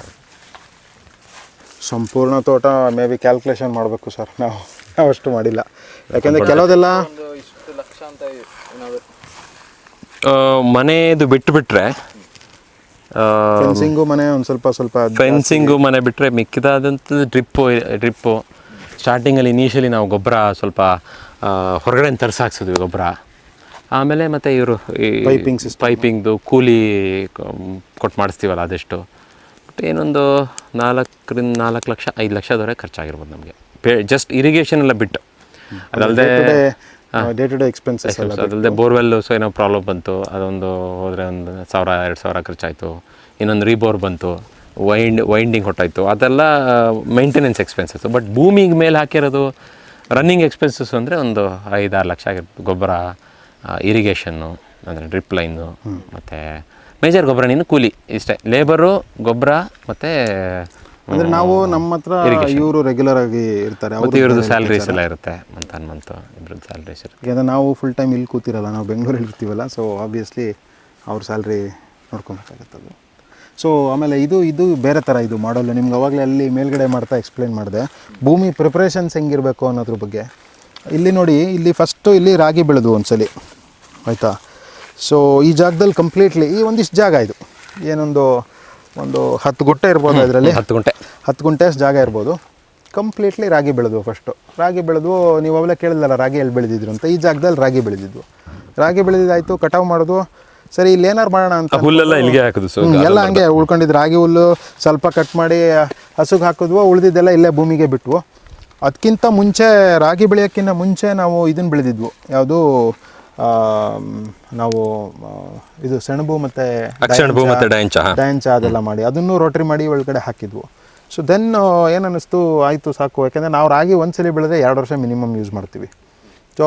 Speaker 1: ಸಂಪೂರ್ಣ ತೋಟ ಮೇ ಬಿ ಕ್ಯಾಲ್ಕುಲೇಷನ್ ಮಾಡಬೇಕು ಸರ್ ನಾವು ನಾವು ಅಷ್ಟು ಮಾಡಿಲ್ಲ. ಯಾಕೆಂದರೆ ಕೆಲವುದೆಲ್ಲ
Speaker 2: ಮನೆಯದು ಬಿಟ್ಟು ಬಿಟ್ರೆ
Speaker 1: ಫೆನ್ಸಿಂಗು ಮನೆ ಒಂದು ಸ್ವಲ್ಪ ಸ್ವಲ್ಪ
Speaker 2: ಫೆನ್ಸಿಂಗು ಮನೆ ಬಿಟ್ಟರೆ ಮಿಕ್ಕಿದಾದಂಥದ್ದು ಡ್ರಿಪ್ಪು ಡ್ರಿಪ್ಪು ಸ್ಟಾರ್ಟಿಂಗಲ್ಲಿ ಇನಿಷಿಯಲಿ ನಾವು ಗೊಬ್ಬರ ಸ್ವಲ್ಪ ಹೊರಗಡೆ ಹೊರಗಡೆ ತರಿಸಾಕ್ಸಿದ್ವಿ ಗೊಬ್ಬರ. ಆಮೇಲೆ ಮತ್ತು ಇವರು ಈ
Speaker 1: ಪೈಪಿಂಗ್ಸ್ system.
Speaker 2: ಪೈಪಿಂಗ್ದು ಕೂಲಿ ಕೊಟ್ಟು ಮಾಡಿಸ್ತೀವಲ್ಲ ಅದೆಷ್ಟು ಏನೊಂದು ನಾಲ್ಕರಿಂದ ನಾಲ್ಕು ಲಕ್ಷ ಐದು ಲಕ್ಷದವರೆಗೆ ಖರ್ಚಾಗಿರ್ಬೋದು ನಮಗೆ. ಜಸ್ಟ್ ಇರಿಗೇಷನ್ ಎಲ್ಲ ಬಿಟ್ಟು. ಅದಲ್ಲದೆ
Speaker 1: ಡೇ ಟು ಡೇ ಎಕ್ಸ್ಪೆನ್ಸಸ್
Speaker 2: ಅದಲ್ಲದೆ ಬೋರ್ವೆಲ್ ಸೊ ಏನೋ ಪ್ರಾಬ್ಲಮ್ ಬಂತು ಅದೊಂದು ಹೋದರೆ ಒಂದು ಸಾವಿರ ಎರಡು ಸಾವಿರ ಖರ್ಚಾಯಿತು. ಇನ್ನೊಂದು ರೀಬೋರ್ ಬಂತು ವೈಂಡ್ ವೈಂಡಿಂಗ್ ಹೊಟ್ಟಾಯಿತು ಅದೆಲ್ಲ ಮೈಂಟೆನೆನ್ಸ್ ಎಕ್ಸ್ಪೆನ್ಸಸ್ ಬಟ್ ಭೂಮಿಗೆ ಮೇಲೆ ಹಾಕಿರೋದು ರನ್ನಿಂಗ್ ಎಕ್ಸ್ಪೆನ್ಸಸ್ ಅಂದರೆ ಒಂದು ಐದಾರು ಲಕ್ಷ ಆಗಿರ್ಬೋದು ಗೊಬ್ಬರ ಇರಿಗೇಷನ್ನು ಅಂದರೆ ಡ್ರಿಪ್ ಲೈನು ಮತ್ತು ಮೇಜರ್ ಗೊಬ್ಬರ ನೀನು ಕೂಲಿ ಇಷ್ಟೇ. ಲೇಬರು ಗೊಬ್ಬರ ಮತ್ತು
Speaker 1: ಅಂದರೆ ನಾವು ನಮ್ಮ ಹತ್ರ ಇವರು ರೆಗ್ಯುಲರ್ ಆಗಿ ಇರ್ತಾರೆ.
Speaker 2: ಮತ್ತು
Speaker 1: ಅವರು
Speaker 2: ಇವ್ರದ್ದು ಸ್ಯಾಲ್ರೀಸ್ ಎಲ್ಲ. ಇರುತ್ತೆ ಮಂತ್ ಆನ್ ಮಂತ್ ಇಬ್ರದ್ದು ಸ್ಯಾಲ್ರೀಸ್ ಇರುತ್ತೆ
Speaker 1: ಯಾಕಂದರೆ ನಾವು ಫುಲ್ ಟೈಮ್ ಇಲ್ಲಿ ಕೂತಿರಲ್ಲ ನಾವು ಬೆಂಗಳೂರಲ್ಲಿ ಇರ್ತೀವಲ್ಲ ಸೊ ಆಬ್ವಿಯಸ್ಲಿ ಅವ್ರ ಸ್ಯಾಲ್ರಿ ನೋಡ್ಕೊಬೇಕಾಗತ್ತದು. ಸೊ ಆಮೇಲೆ ಇದು ಇದು ಬೇರೆ ಥರ ಇದು ಮಾಡಲ್ಲ ನಿಮ್ಗೆ ಅವಾಗಲೇ ಅಲ್ಲಿ ಮೇಲ್ಗಡೆ ಮಾಡ್ತಾ ಎಕ್ಸ್ಪ್ಲೇನ್ ಮಾಡಿದೆ. ಭೂಮಿ ಪ್ರಿಪ್ರೇಷನ್ಸ್ ಹೆಂಗಿರಬೇಕು ಅನ್ನೋದ್ರ ಬಗ್ಗೆ. ಇಲ್ಲಿ ನೋಡಿ ಇಲ್ಲಿ ಫಸ್ಟು ಇಲ್ಲಿ ರಾಗಿ ಬೆಳೆದು ಒಂದ್ಸಲಿ ಆಯಿತಾ? ಸೊ ಈ ಜಾಗದಲ್ಲಿ ಕಂಪ್ಲೀಟ್ಲಿ ಈ ಒಂದಿಷ್ಟು ಜಾಗ ಇದು. ಏನೊಂದು ಒಂದು ಹತ್ತು ಗುಂಟೆ ಇರ್ಬೋದು ಅದರಲ್ಲಿ.
Speaker 2: ಹತ್ತು ಗುಂಟೆ.
Speaker 1: ಹತ್ತು ಗುಂಟೆ ಅಷ್ಟು ಜಾಗ ಇರ್ಬೋದು. ಕಂಪ್ಲೀಟ್ಲಿ ರಾಗಿ ಬೆಳೆದ್ವು ಫಸ್ಟು ರಾಗಿ ಬೆಳೆದ್ವು ನೀವು ಅವೆಲ್ಲ ಕೇಳಿದಲ್ಲ ರಾಗಿ ಎಲ್ಲಿ ಬೆಳೆದಿದ್ರು ಅಂತ. ಈ ಜಾಗದಲ್ಲಿ ರಾಗಿ ಬೆಳೆದಿದ್ವು. ರಾಗಿ ಬೆಳೆದಿದ್ದಾಯ್ತು ಕಟಾವು ಮಾಡೋದು. ಸರಿ ಇಲ್ಲಿ ಏನಾರು ಮಾಡೋಣ ಅಂತ
Speaker 2: ಹುಲ್ಲೆಲ್ಲ ಇಲ್ಲಿಗೆ ಹಾಕಿದ್ವು ಸೊ
Speaker 1: ಎಲ್ಲ ಹಂಗೆ ಉಳ್ಕೊಂಡಿದ್ದು. ರಾಗಿ ಹುಲ್ಲು ಸ್ವಲ್ಪ ಕಟ್ ಮಾಡಿ ಹಸುಗೆ ಹಾಕಿದ್ವು. ಉಳಿದಿದ್ದೆಲ್ಲ ಇಲ್ಲೇ ಭೂಮಿಗೆ ಬಿಟ್ವು. ಅದಕ್ಕಿಂತ ಮುಂಚೆ ರಾಗಿ ಬೆಳೆಯೋಕ್ಕಿಂತ ಮುಂಚೆ ನಾವು ಇದನ್ನು ಬೆಳೆದಿದ್ವು. ಯಾವುದು ನಾವು ಇದು ಸೆಣಬು ಮತ್ತು
Speaker 2: ಸೆಣಬು ಮತ್ತು ಡಯಾಂಚ
Speaker 1: ಅದೆಲ್ಲ ಮಾಡಿ. ಅದನ್ನು ರೋಟ್ರಿ ಮಾಡಿ ಒಳಗಡೆ ಹಾಕಿದ್ವು. So then ಏನನ್ನಿಸ್ತು? ಆಯಿತು ಸಾಕು. ಯಾಕೆಂದರೆ ನಾವು ರಾಗಿ ಒಂದ್ಸಲಿ ಬೆಳೆದ್ರೆ ಎರಡು ವರ್ಷ ಮಿನಿಮಮ್ ಯೂಸ್ ಮಾಡ್ತೀವಿ. ಸೊ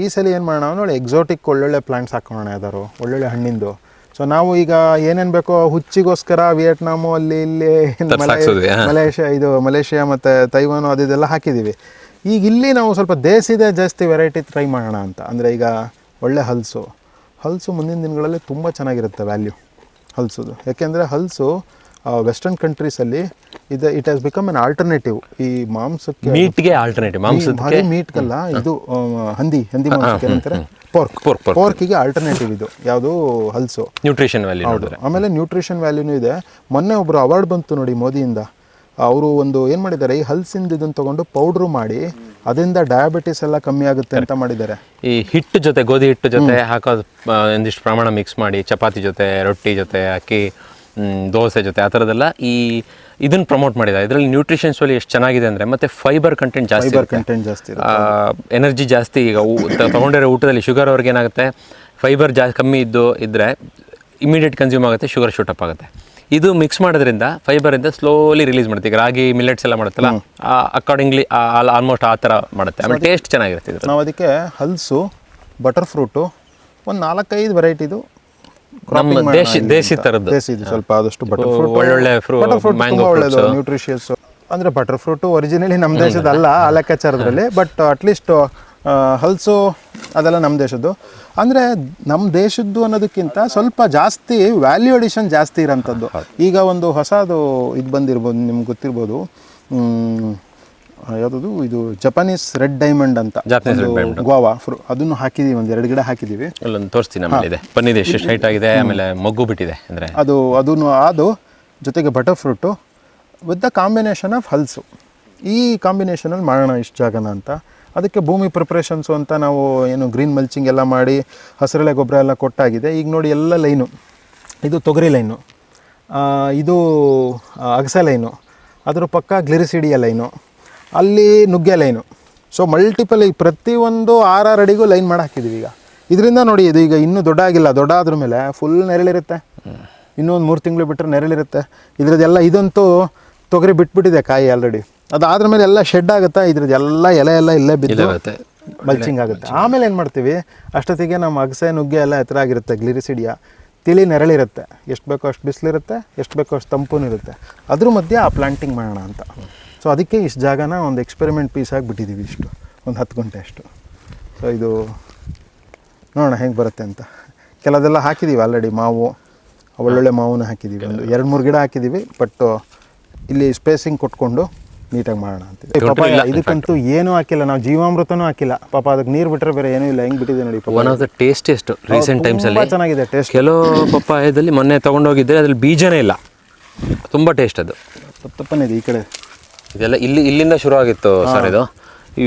Speaker 1: ಈ ಸಲ ಏನು ಮಾಡೋಣ ನೋಡಿ ಎಕ್ಸಾಟಿಕ್ ಒಳ್ಳೊಳ್ಳೆ ಪ್ಲಾಂಟ್ಸ್ ಹಾಕೋಣ ಯಾವ್ದಾರು ಒಳ್ಳೊಳ್ಳೆ ಹಣ್ಣಿಂದು. ಸೊ ನಾವು ಈಗ ಏನೇನು ಬೇಕೋ ಹುಚ್ಚಿಗೋಸ್ಕರ ವಿಯೆಟ್ನಾಮು ಅಲ್ಲಿ ಇಲ್ಲಿ ಮಲೇಷ್ಯಾ ಇದು ಮಲೇಷ್ಯಾ ಮತ್ತು ತೈವಾನು ಅದಿದೆಲ್ಲ ಹಾಕಿದ್ದೀವಿ ಈಗ ಇಲ್ಲಿ ನಾವು ಸ್ವಲ್ಪ ದೇಸಿದೆ ಜಾಸ್ತಿ ವೆರೈಟಿ ಟ್ರೈ ಮಾಡೋಣ ಅಂತ. ಅಂದರೆ ಈಗ ಒಳ್ಳೆ ಹಲ್ಸು. ಹಲ್ಸು ಮುಂದಿನ ದಿನಗಳಲ್ಲಿ ತುಂಬ ಚೆನ್ನಾಗಿರುತ್ತೆ ವ್ಯಾಲ್ಯೂ ಹಲ್ಸುದು. ಯಾಕೆಂದರೆ ಹಲ್ಸು ವೆಸ್ಟರ್ನ್ ಕಂಟ್ರೀಸಲ್ಲಿ ಇದು it has become an alternative ಈ ಮಾಂಸಕ್ಕೆ
Speaker 2: ಮೀಟ್ಗೆ ಆಲ್ಟರ್ನೇಟಿವ್ ಮಾಂಸ
Speaker 1: ಭಾರಿ ಮೀಟ್ಗಲ್ಲ ಇದು ಹಂದಿ ಹಂದಿ ಮಾಂಸಕ್ಕೆ ಏನಂತಾರೆ? Pork
Speaker 2: pork.
Speaker 1: ಪೋರ್ಕಿಗೆ ಆಲ್ಟರ್ನೇಟಿವ್ ಇದು. ಯಾವುದು ಹಲ್ಸು.
Speaker 2: ನ್ಯೂಟ್ರಿಷನ್ ವ್ಯಾಲ್ಯೂ
Speaker 1: ಆಮೇಲೆ ನ್ಯೂಟ್ರಿಷನ್ ವ್ಯಾಲ್ಯೂನೂ ಇದೆ. ಮೊನ್ನೆ ಒಬ್ಬರು ಅವಾರ್ಡ್ ಬಂತು ನೋಡಿ ಮೋದಿಯಿಂದ. ಅವರು ಒಂದು ಏನು ಮಾಡಿದ್ದಾರೆ? ಈ ಹಲ್ಸಿಂದ ಇದನ್ನು ತಗೊಂಡು ಪೌಡ್ರು ಮಾಡಿ ಅದರಿಂದ ಡಯಾಬಿಟಿಸ್ ಎಲ್ಲ ಕಮ್ಮಿ ಆಗುತ್ತೆ ಅಂತ ಮಾಡಿದ್ದಾರೆ.
Speaker 2: ಈ ಹಿಟ್ಟು ಜೊತೆ ಗೋಧಿ ಹಿಟ್ಟು ಜೊತೆ ಹಾಕೋದು ಒಂದಿಷ್ಟು ಪ್ರಮಾಣ ಮಿಕ್ಸ್ ಮಾಡಿ ಚಪಾತಿ ಜೊತೆ ರೊಟ್ಟಿ ಜೊತೆ ಅಕ್ಕಿ ದೋಸೆ ಜೊತೆ ಆ ಥರದ್ದೆಲ್ಲ ಈ ಇದನ್ನ ಪ್ರಮೋಟ್ ಮಾಡಿದ್ದಾರೆ. ಇದರಲ್ಲಿ ನ್ಯೂಟ್ರಿಷನ್ಸ್ ಅಲ್ಲಿ ಎಷ್ಟು ಚೆನ್ನಾಗಿದೆ ಅಂದರೆ ಮತ್ತೆ ಫೈಬರ್ ಕಂಟೆಂಟ್ ಜಾಸ್ತಿ
Speaker 1: ಫೈಬರ್ ಕಂಟೆಂಟ್ ಜಾಸ್ತಿ
Speaker 2: ಎನರ್ಜಿ ಜಾಸ್ತಿ ಈಗ ತೊಗೊಂಡಿರೋ ತಗೊಂಡಿರೋ ಊಟದಲ್ಲಿ ಶುಗರ್ ಅವ್ರಿಗೆ ಏನಾಗುತ್ತೆ? ಫೈಬರ್ ಜಾಸ್ತಿ ಕಮ್ಮಿ ಇದ್ದು ಇದ್ದರೆ ಇಮಿಡಿಯೇಟ್ ಕನ್ಸ್ಯೂಮ್ ಆಗುತ್ತೆ ಶುಗರ್ ಶೂಟಪ್ ಆಗುತ್ತೆ. ಇದು ಮಿಕ್ಸ್ ಮಾಡೋದ್ರಿಂದ ಫೈಬರ್ ಇಂದ ಸ್ಲೋಲಿ ರಿಲೀಸ್ ಮಾಡುತ್ತೆ. ಈಗ ರಾಗಿ ಮಿಲೆಟ್ಸ್ ಎಲ್ಲ ಮಾಡುತ್ತಲ್ಲ ಅಕಾರ್ಡಿಂಗ್ಲಿ ಆಲ್ಮೋಸ್ಟ್ ಆ ಥರ ಮಾಡುತ್ತೆ. ಆಮೇಲೆ ಟೇಸ್ಟ್ ಚೆನ್ನಾಗಿರುತ್ತೆ ಇದು
Speaker 1: ನಾವು ಅದಕ್ಕೆ ಹಲ್ಸು ಬಟರ್ ಫ್ರೂಟು ಒಂದು ನಾಲ್ಕೈದು ವೆರೈಟಿದು
Speaker 2: ನಮ್ಮ ದೇಶಿ ದೇಶಿ ಥರದ್ದು
Speaker 1: ದೇಸಿದು ಸ್ವಲ್ಪ ಆದಷ್ಟು ಬಟರ್ ಫ್ರೂಟ್
Speaker 2: ಒಳ್ಳೊಳ್ಳೆ ಫ್ರೂಟ್
Speaker 1: ಬಟರ್ ಫ್ರೂಟ್
Speaker 2: mango
Speaker 1: ತುಂಬಾ ಒಳ್ಳೇದು ನ್ಯೂಟ್ರಿಷಿಯಸ್ ಅಂದ್ರೆ ಬಟರ್ ಫ್ರೂಟ್ ಒರಿಜಿನಲಿ ನಮ್ಮ ದೇಶದಲ್ಲ ಆ ಲೆಕ್ಕಾಚಾರದಲ್ಲಿ ಬಟ್ ಅಟ್ಲೀಸ್ಟ್ ಹಲ್ಸು ಅದೆಲ್ಲ ನಮ್ಮ ದೇಶದ್ದು. ಅಂದರೆ ನಮ್ಮ ದೇಶದ್ದು ಅನ್ನೋದಕ್ಕಿಂತ ಸ್ವಲ್ಪ ಜಾಸ್ತಿ ವ್ಯಾಲ್ಯೂ ಅಡಿಷನ್ ಜಾಸ್ತಿ ಇರೋಂಥದ್ದು. ಈಗ ಒಂದು ಹೊಸದು ಇದು ಬಂದಿರ್ಬೋದು ನಿಮ್ಗೆ ಗೊತ್ತಿರ್ಬೋದು. ಯಾವುದದು? ಇದು ಜಪಾನೀಸ್ ರೆಡ್ ಡೈಮಂಡ್ ಅಂತ. ಗೋವಾ ಫ್ರೂ ಅದನ್ನು ಹಾಕಿದೀವಿ ಒಂದು ಎರಡು ಗಿಡ ಹಾಕಿದೀವಿ.
Speaker 2: ಅಲ್ಲೊಂದು ತೋರಿಸ್ತೀನಿ ಆಮೇಲೆ ಇದೆ. ಬಂದಿದೆ ಎಷ್ಟು ಹೈಟ್ ಆಗಿದೆ ಆಮೇಲೆ ಮಗ್ಗು ಬಿಟ್ಟಿದೆ ಅಂದರೆ.
Speaker 1: ಅದು ಅದನ್ನು ಅದು ಜೊತೆಗೆ butter fruit with the combination of ಹಲ್ಸು. ಈ ಕಾಂಬಿನೇಷನಲ್ಲಿ ಮಾಡೋಣ ಇಷ್ಟು ಜಾಗನ ಅಂತ. ಅದಕ್ಕೆ ಭೂಮಿ ಪ್ರಿಪ್ರೇಷನ್ಸು ಅಂತ ನಾವು ಏನು ಗ್ರೀನ್ ಮಲ್ಚಿಂಗ್ ಎಲ್ಲ ಮಾಡಿ ಹಸಿರೆಲೆ ಗೊಬ್ಬರ ಎಲ್ಲ ಕೊಟ್ಟಾಗಿದೆ. ಈಗ ನೋಡಿ ಎಲ್ಲ ಲೈನು. ಇದು ತೊಗರಿ ಲೈನು. ಇದು ಅಗಸೆ ಲೈನು. ಅದರ ಪಕ್ಕ ಗ್ಲಿರಿಸಿಡಿಯ ಲೈನು. ಅಲ್ಲಿ ನುಗ್ಗೆ ಲೈನು. ಸೊ ಮಲ್ಟಿಪಲ್ ಈಗ ಪ್ರತಿಯೊಂದು ಆರಾರು ಅಡಿಗೂ ಲೈನ್ ಮಾಡಿ ಹಾಕಿದ್ದೀವಿ ಈಗ. ಇದರಿಂದ ನೋಡಿ ಇದು ಈಗ ಇನ್ನೂ ದೊಡ್ಡ ಆಗಿಲ್ಲ ದೊಡ್ಡ ಆದ್ರ ಮೇಲೆ ಫುಲ್ ನೆರಳಿರುತ್ತೆ. ಇನ್ನೊಂದು ಒಂದು ಮೂರು ತಿಂಗಳು ಬಿಟ್ಟರೆ ನೆರಳಿರುತ್ತೆ. ಇದರದ್ದೆಲ್ಲ ಇದಂತೂ ತೊಗರಿ ಬಿಟ್ಬಿಟ್ಟಿದೆ ಕಾಯಿ ಆಲ್ರೆಡಿ ಅದಾದ್ರ ಮೇಲೆ ಎಲ್ಲ ಶೆಡ್ ಆಗುತ್ತಾ? ಇದ್ರದ್ದು ಎಲ್ಲ ಎಲೆ ಎಲ್ಲ ಇಲ್ಲೇ ಬಿದ್ದು. ಮಲ್ಚಿಂಗ್ ಆಗುತ್ತೆ. ಆಮೇಲೆ ಏನು ಮಾಡ್ತೀವಿ? ಅಷ್ಟೊತ್ತಿಗೆ ನಮ್ಮ ಅಗಸೆ ನುಗ್ಗೆ ಎಲ್ಲ ಎತ್ತರ ಆಗಿರುತ್ತೆ ಗ್ಲಿರಿಸಿಡಿಯ ತಿಳಿ ನೆರಳಿರುತ್ತೆ. ಎಷ್ಟು ಬೇಕೋ ಅಷ್ಟು ಬಿಸಿಲಿರುತ್ತೆ ಎಷ್ಟು ಬೇಕೋ ಅಷ್ಟು ತಂಪೂ ಇರುತ್ತೆ. ಅದ್ರ ಮಧ್ಯೆ ಆ ಪ್ಲಾಂಟಿಂಗ್ ಮಾಡೋಣ ಅಂತ. ಸೊ ಅದಕ್ಕೆ ಇಷ್ಟು ಜಾಗನ ಒಂದು ಎಕ್ಸ್ಪೆರಿಮೆಂಟ್ ಪೀಸ್ ಆಗಿಬಿಟ್ಟಿದ್ದೀವಿ ಇಷ್ಟು. ಒಂದು ಹತ್ತು ಗಂಟೆ ಅಷ್ಟು. ಸೊ ಇದು ನೋಡೋಣ ಹೆಂಗೆ ಬರುತ್ತೆ ಅಂತ. ಕೆಲದೆಲ್ಲ ಹಾಕಿದ್ದೀವಿ ಆಲ್ರೆಡಿ ಮಾವು. ಒಳ್ಳೊಳ್ಳೆ ಮಾವನ್ನ ಹಾಕಿದ್ದೀವಿ ಒಂದು ಎರಡು ಮೂರು ಗಿಡ ಹಾಕಿದ್ದೀವಿ ಬಟ್ ಇಲ್ಲಿ ಸ್ಪೇಸಿಂಗ್ ಕೊಟ್ಕೊಂಡು ನೀಟಾಗಿ ಮಾಡೋಣ ಅಂತ. ಪಾಪ ಇದಕ್ಕಂತೂ ಏನೂ ಹಾಕಿಲ್ಲ ನಾವು ಜೀವಾಮೃತನೂ ಹಾಕಿಲ್ಲ. ಪಾಪ ಅದಕ್ಕೆ ನೀರು ಬಿಟ್ಟರೆ ಬೇರೆ ಏನೂ ಇಲ್ಲ ಹೆಂಗೆ ಬಿಟ್ಟಿದೆ ನೋಡಿ
Speaker 2: one of the tastiest recent ಟೈಮ್ಸಲ್ಲಿ
Speaker 1: ತುಂಬ ಚೆನ್ನಾಗಿದೆ ಟೇಸ್ಟ್
Speaker 2: ಕೆಲವು ಪಪ್ಪಾಯದಲ್ಲಿ ಮೊನ್ನೆ ತೊಗೊಂಡೋಗಿದ್ದೆ ಅದ್ರಲ್ಲಿ ಬೀಜನೇ ಇಲ್ಲ. ತುಂಬ ಟೇಸ್ಟ್ ಅದು.
Speaker 1: ತಪ್ಪನಿದೆ ಈ ಕಡೆ.
Speaker 2: ಇದೆಲ್ಲ ಇಲ್ಲಿ ಇಲ್ಲಿಂದ ಶುರು ಆಗಿತ್ತು ಸರ್ ಇದು.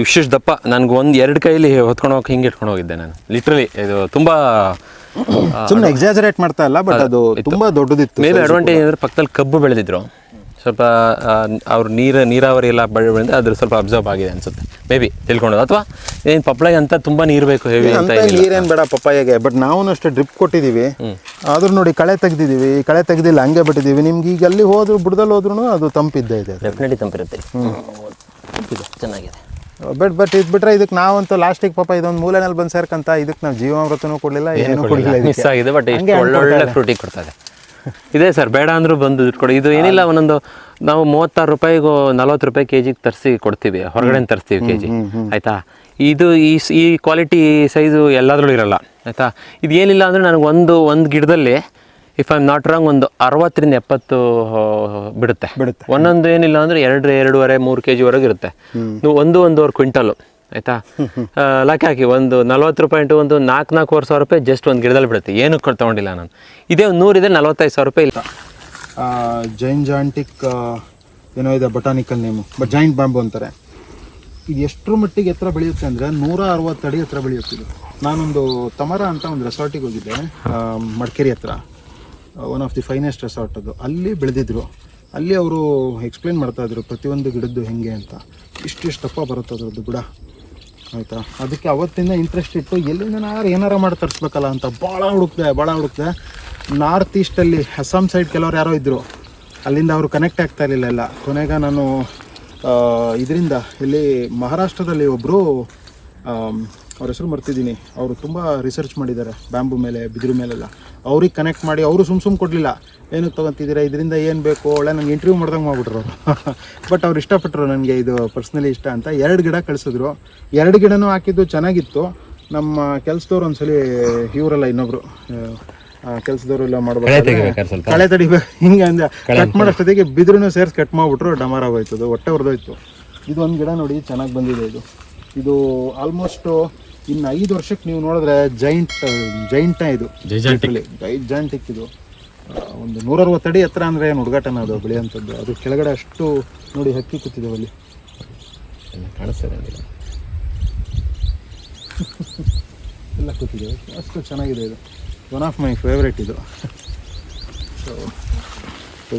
Speaker 2: ವಿಶೇಷ ದಪ್ಪ ನನಗೆ ಒಂದು ಎರಡು ಕೈಲಿ ಹೊತ್ಕೊಂಡು ಹೋಗಿ ಹಿಂಗೆ ಇಟ್ಕೊಂಡು ಹೋಗಿದ್ದೆ ನಾನು. ಲಿಟ್ರಲಿ ಇದು ತುಂಬ
Speaker 1: ಸುಮ್ಮನೆ ಎಕ್ಸಾಜರೇಟ್ ಮಾಡ್ತಾ ಇಲ್ಲ ಬಟ್ ಅದು ತುಂಬ ದೊಡ್ಡದಿತ್ತು
Speaker 2: ಮೇಲೆ ಅಡ್ವಾಂಟೇಜ್ ಅಂದರೆ ಪಕ್ಕದಲ್ಲಿ ಕಬ್ಬು ಬೆಳೆದಿದ್ರು. ಸ್ವಲ್ಪ ಅವ್ರ ನೀರು ನೀರಾವರಿ ಎಲ್ಲ ಬೆಳೆ ಬೆಳೆದ್ರೆ ಅದ್ರ ಸ್ವಲ್ಪ ಅಬ್ಸರ್ವ್ ಆಗಿದೆ ಅನ್ಸುತ್ತೆ. ಮೇ ಬಿ ತಿಳ್ಕೊಳ್ಳೋದು ಅಥವಾ ಏನು ಪಪ್ಳಗೆ ಅಂತ ತುಂಬ ನೀರು ಬೇಕು ಹೆವಿ ಅಂತ
Speaker 1: ನೀರೇನು ಬೇಡ ಪಪ್ಪಾಯಿಗೆ ಬಟ್ ನಾವು ಅಷ್ಟೇ ಡ್ರಿಪ್ ಕೊಟ್ಟಿದ್ದೀವಿ ಆದ್ರೂ ನೋಡಿ ಕಳೆ ತೆಗ್ದಿದ್ದೀವಿ ಕಳೆ ತೆಗ್ದಿಲ್ಲ ಹಂಗೆ ಬಿಟ್ಟಿದ್ದೀವಿ ನಿಮ್ಗೆ ಈಗ ಅಲ್ಲಿ ಹೋದ್ರು ಬುಡದಲ್ಲಿ ಹೋದ್ರೂ ಅದು ತಂಪಿದ್ದೇ ಇದೆ
Speaker 2: ಡೆಫಿನೆಟ್ಲಿ ತಂಪಿರುತ್ತೆ. ಚೆನ್ನಾಗಿದೆ.
Speaker 1: ಬಟ್ ಬಟ್ ಇದು ಬಿಟ್ರೆ ಇದಕ್ಕೆ ನಾವಂತೂ ಲಾಸ್ಟಿಗೆ ಪಾಪ ಇದೊಂದು ಮೂಲೆನಲ್ಲಿ ಬಂದು ಸೇರ್ಕಂತ ಇದಕ್ಕೆ ನಾವು ಜೀವಾಮೃತನೂ ಕೊಡಲಿಲ್ಲ ಏನೂ ಕೊಡಲಿಲ್ಲ.
Speaker 2: ಮಿಸ್ ಆಗಿದೆ ಬಟ್ ಒಳ್ಳೆ ಒಳ್ಳೊಳ್ಳೆ ಫ್ರೂಟಿಗೆ ಕೊಡ್ತಾರೆ ಇದೆ ಸರ್ ಬೇಡ ಅಂದ್ರೂ ಬಂದು ದುಡ್ಡು ಕೊಡಿ. ಇದು ಏನಿಲ್ಲ ಒಂದೊಂದು ನಾವು ಮೂವತ್ತಾರು ರೂಪಾಯಿಗೂ ನಲ್ವತ್ತು ರೂಪಾಯಿ ಕೆ ಜಿಗೆ ತರಿಸಿ ಕೊಡ್ತೀವಿ ಹೊರಗಡೆ ತರಿಸ್ತೀವಿ ಕೆ ಜಿ ಆಯಿತಾ? ಇದು ಈ ಈ ಕ್ವಾಲಿಟಿ ಸೈಜು ಎಲ್ಲಾದ್ರೂ ಇರಲ್ಲ ಆಯಿತಾ? ಇದು ಏನಿಲ್ಲ ಅಂದರೆ ನನಗೆ ಒಂದು ಒಂದು ಗಿಡದಲ್ಲಿ ಇಫ್ ಐ ನಾಟ್ ರಾಂಗ್ ಒಂದು ಅರವತ್ತರಿಂದ ಎಪ್ಪತ್ತು ಬಿಡುತ್ತೆ.
Speaker 1: ಬಿಡುತ್ತೆ.
Speaker 2: ಒಂದೊಂದು ಏನಿಲ್ಲ ಅಂದರೆ ಎರಡು ಎರಡೂವರೆ ಮೂರು ಕೆ ಜಿವರೆಗೆ ಇರುತ್ತೆ. ನೀವು ಒಂದು ಒಂದೂವರೆ ಕ್ವಿಂಟಲು. ಆಯಿತಾ? ಲೆಕ್ಕ ಹಾಕಿ, ಒಂದು ನಲ್ವತ್ತು ರೂಪಾಯಿ ಇಂಟು ಒಂದು ನಾಲ್ಕು ನಾಲ್ಕೂವರೆ ಸಾವಿರ ರೂಪಾಯಿ ಜಸ್ಟ್ ಒಂದು ಗಿಡದಲ್ಲಿ ಬಿಡುತ್ತೆ. ಏನು ಕೊಟ್ಟು ತೊಗೊಂಡಿಲ್ಲ ನಾನು? ಇದೇ ಒಂದು ನೂರಿದೆ ನಲ್ವತ್ತೈದು ಸಾವಿರ ರೂಪಾಯಿ ಇಲ್ಲ.
Speaker 1: ಜೈನ್ ಜಾಂಟಿಕ್ ಏನೋ ಇದೆ botanical name but giant bamboo ಅಂತಾರೆ. ಇದು ಎಷ್ಟರ ಮಟ್ಟಿಗೆ ಎತ್ತರ ಬೆಳೆಯುತ್ತೆ ಅಂದರೆ ನೂರ ಅರವತ್ತು ಅಡಿ ಹತ್ರ ಬೆಳೆಯುತ್ತೆ ಇದು. ನಾನೊಂದು ತಮರ ಅಂತ ಒಂದು ರೆಸಾರ್ಟಿಗೆ ಹೋಗಿದ್ದೆ ಮಡಿಕೇರಿ ಹತ್ರ. One of the finest resort ಅದು. ಅಲ್ಲಿ ಬೆಳೆದಿದ್ರು. ಅಲ್ಲಿ ಅವರು ಎಕ್ಸ್ಪ್ಲೇನ್ ಮಾಡ್ತಾ ಇದ್ರು, ಪ್ರತಿಯೊಂದು ಗಿಡದ್ದು ಹೆಂಗೆ ಅಂತ. ಇಷ್ಟು ಇಷ್ಟಪ್ಪ ಬರುತ್ತೆ ಅದರದ್ದು ಗಿಡ. ಆಯಿತಾ? ಅದಕ್ಕೆ ಅವತ್ತಿಂದ ಇಂಟ್ರೆಸ್ಟ್ ಇಟ್ಟು ಎಲ್ಲಿಂದನಾರು ಏನಾರ ಮಾಡಿ ತರಿಸ್ಬೇಕಲ್ಲ ಅಂತ ಭಾಳ ಹುಡುಕ್ದೆ ಭಾಳ ಹುಡುಕ್ದೆ. ನಾರ್ತ್ ಈಸ್ಟಲ್ಲಿ ಅಸ್ಸಾಂ ಸೈಡ್ ಕೆಲವ್ರು ಯಾರೋ ಇದ್ದರು ಅಲ್ಲಿಂದ ಅವರು ಕನೆಕ್ಟ್ ಆಗ್ತಾ ಇರಲಿಲ್ಲ ಎಲ್ಲ. ಕೊನೆಗೆ ನಾನು ಇದರಿಂದ ಇಲ್ಲಿ ಮಹಾರಾಷ್ಟ್ರದಲ್ಲಿ ಒಬ್ಬರು ಅವ್ರ ಹೆಸರು ಮರ್ತಿದ್ದೀನಿ. ಅವರು ತುಂಬ ರಿಸರ್ಚ್ ಮಾಡಿದ್ದಾರೆ ಬ್ಯಾಂಬು ಮೇಲೆ ಬಿದಿರು ಮೇಲೆಲ್ಲ. ಅವ್ರಿಗೆ ಕನೆಕ್ಟ್ ಮಾಡಿ ಅವರು ಸುಮ್ ಸುಮ್ ಕೊಡಲಿಲ್ಲ. ಏನು ತೊಗೊತಿದ್ದೀರಾ? ಇದರಿಂದ ಏನು ಬೇಕು? ಒಳ್ಳೆ ನಂಗೆ ಇಂಟರ್ವ್ಯೂ ಮಾಡ್ದಂಗೆ ಮಾಡ್ಬಿಟ್ರು ಬಟ್ ಅವ್ರು ಇಷ್ಟಪಟ್ಟರು ನನಗೆ ಇದು ಪರ್ಸ್ನಲಿ ಇಷ್ಟ ಅಂತ. ಎರಡು ಗಿಡ ಕಳಿಸಿದ್ರು. ಎರಡು ಗಿಡನೂ ಹಾಕಿದ್ದು ಚೆನ್ನಾಗಿತ್ತು. ನಮ್ಮ ಕೆಲಸದವ್ರು ಒಂದ್ಸಲಿ ಇವರಲ್ಲ ಇನ್ನೊಬ್ರು ಕೆಲಸದವರು ಎಲ್ಲ
Speaker 2: ಸ್ವಲ್ಪ.
Speaker 1: ಕಳೆ ತಡಿಬೇಕು ಹಿಂಗೆ ಅಂದ್ರೆ ಕಟ್ ಮಾಡೋಷ್ಟೊತ್ತಿಗೆ ಬಿದಿರು ಸೇರಿಸಿ ಕಟ್ ಮಾಡಿಬಿಟ್ರು ಡಮಾರ ಅದು ಹೊಟ್ಟೆ ಹೊಡೆದೋಯ್ತು ಇದು ಒಂದು ಗಿಡ ನೋಡಿ ಚೆನ್ನಾಗಿ ಬಂದಿದೆ ಇದು. ಇದು ಆಲ್ಮೋಸ್ಟ್ ಇನ್ನು ಐದು ವರ್ಷಕ್ಕೆ ನೀವು ನೋಡಿದ್ರೆ ಜೈಂಟ್ ಜೈಂಟ್ ಇದು. ಜೈಂಟಿಕ್ ಇದು. ಒಂದು ನೂರರವತ್ತು ಅಡಿ ಎತ್ತರ ಅಂದರೆ ಏನು ಹುಡುಗಾಟನ ಅದು ಬೆಳೆಯುವಂಥದ್ದು. ಅದು ಕೆಳಗಡೆ ಅಷ್ಟು ನೋಡಿ ಹಕ್ಕಿ ಕೂತಿದ್ದೇವೆ ಅಲ್ಲಿ. ಎಲ್ಲ ಕೂತಿದ್ದಾವೆ ಅಷ್ಟು ಚೆನ್ನಾಗಿದೆ ಇದು. ಒನ್ ಆಫ್ ಮೈ ಫೇವ್ರೇಟ್ ಇದು. ಸೊ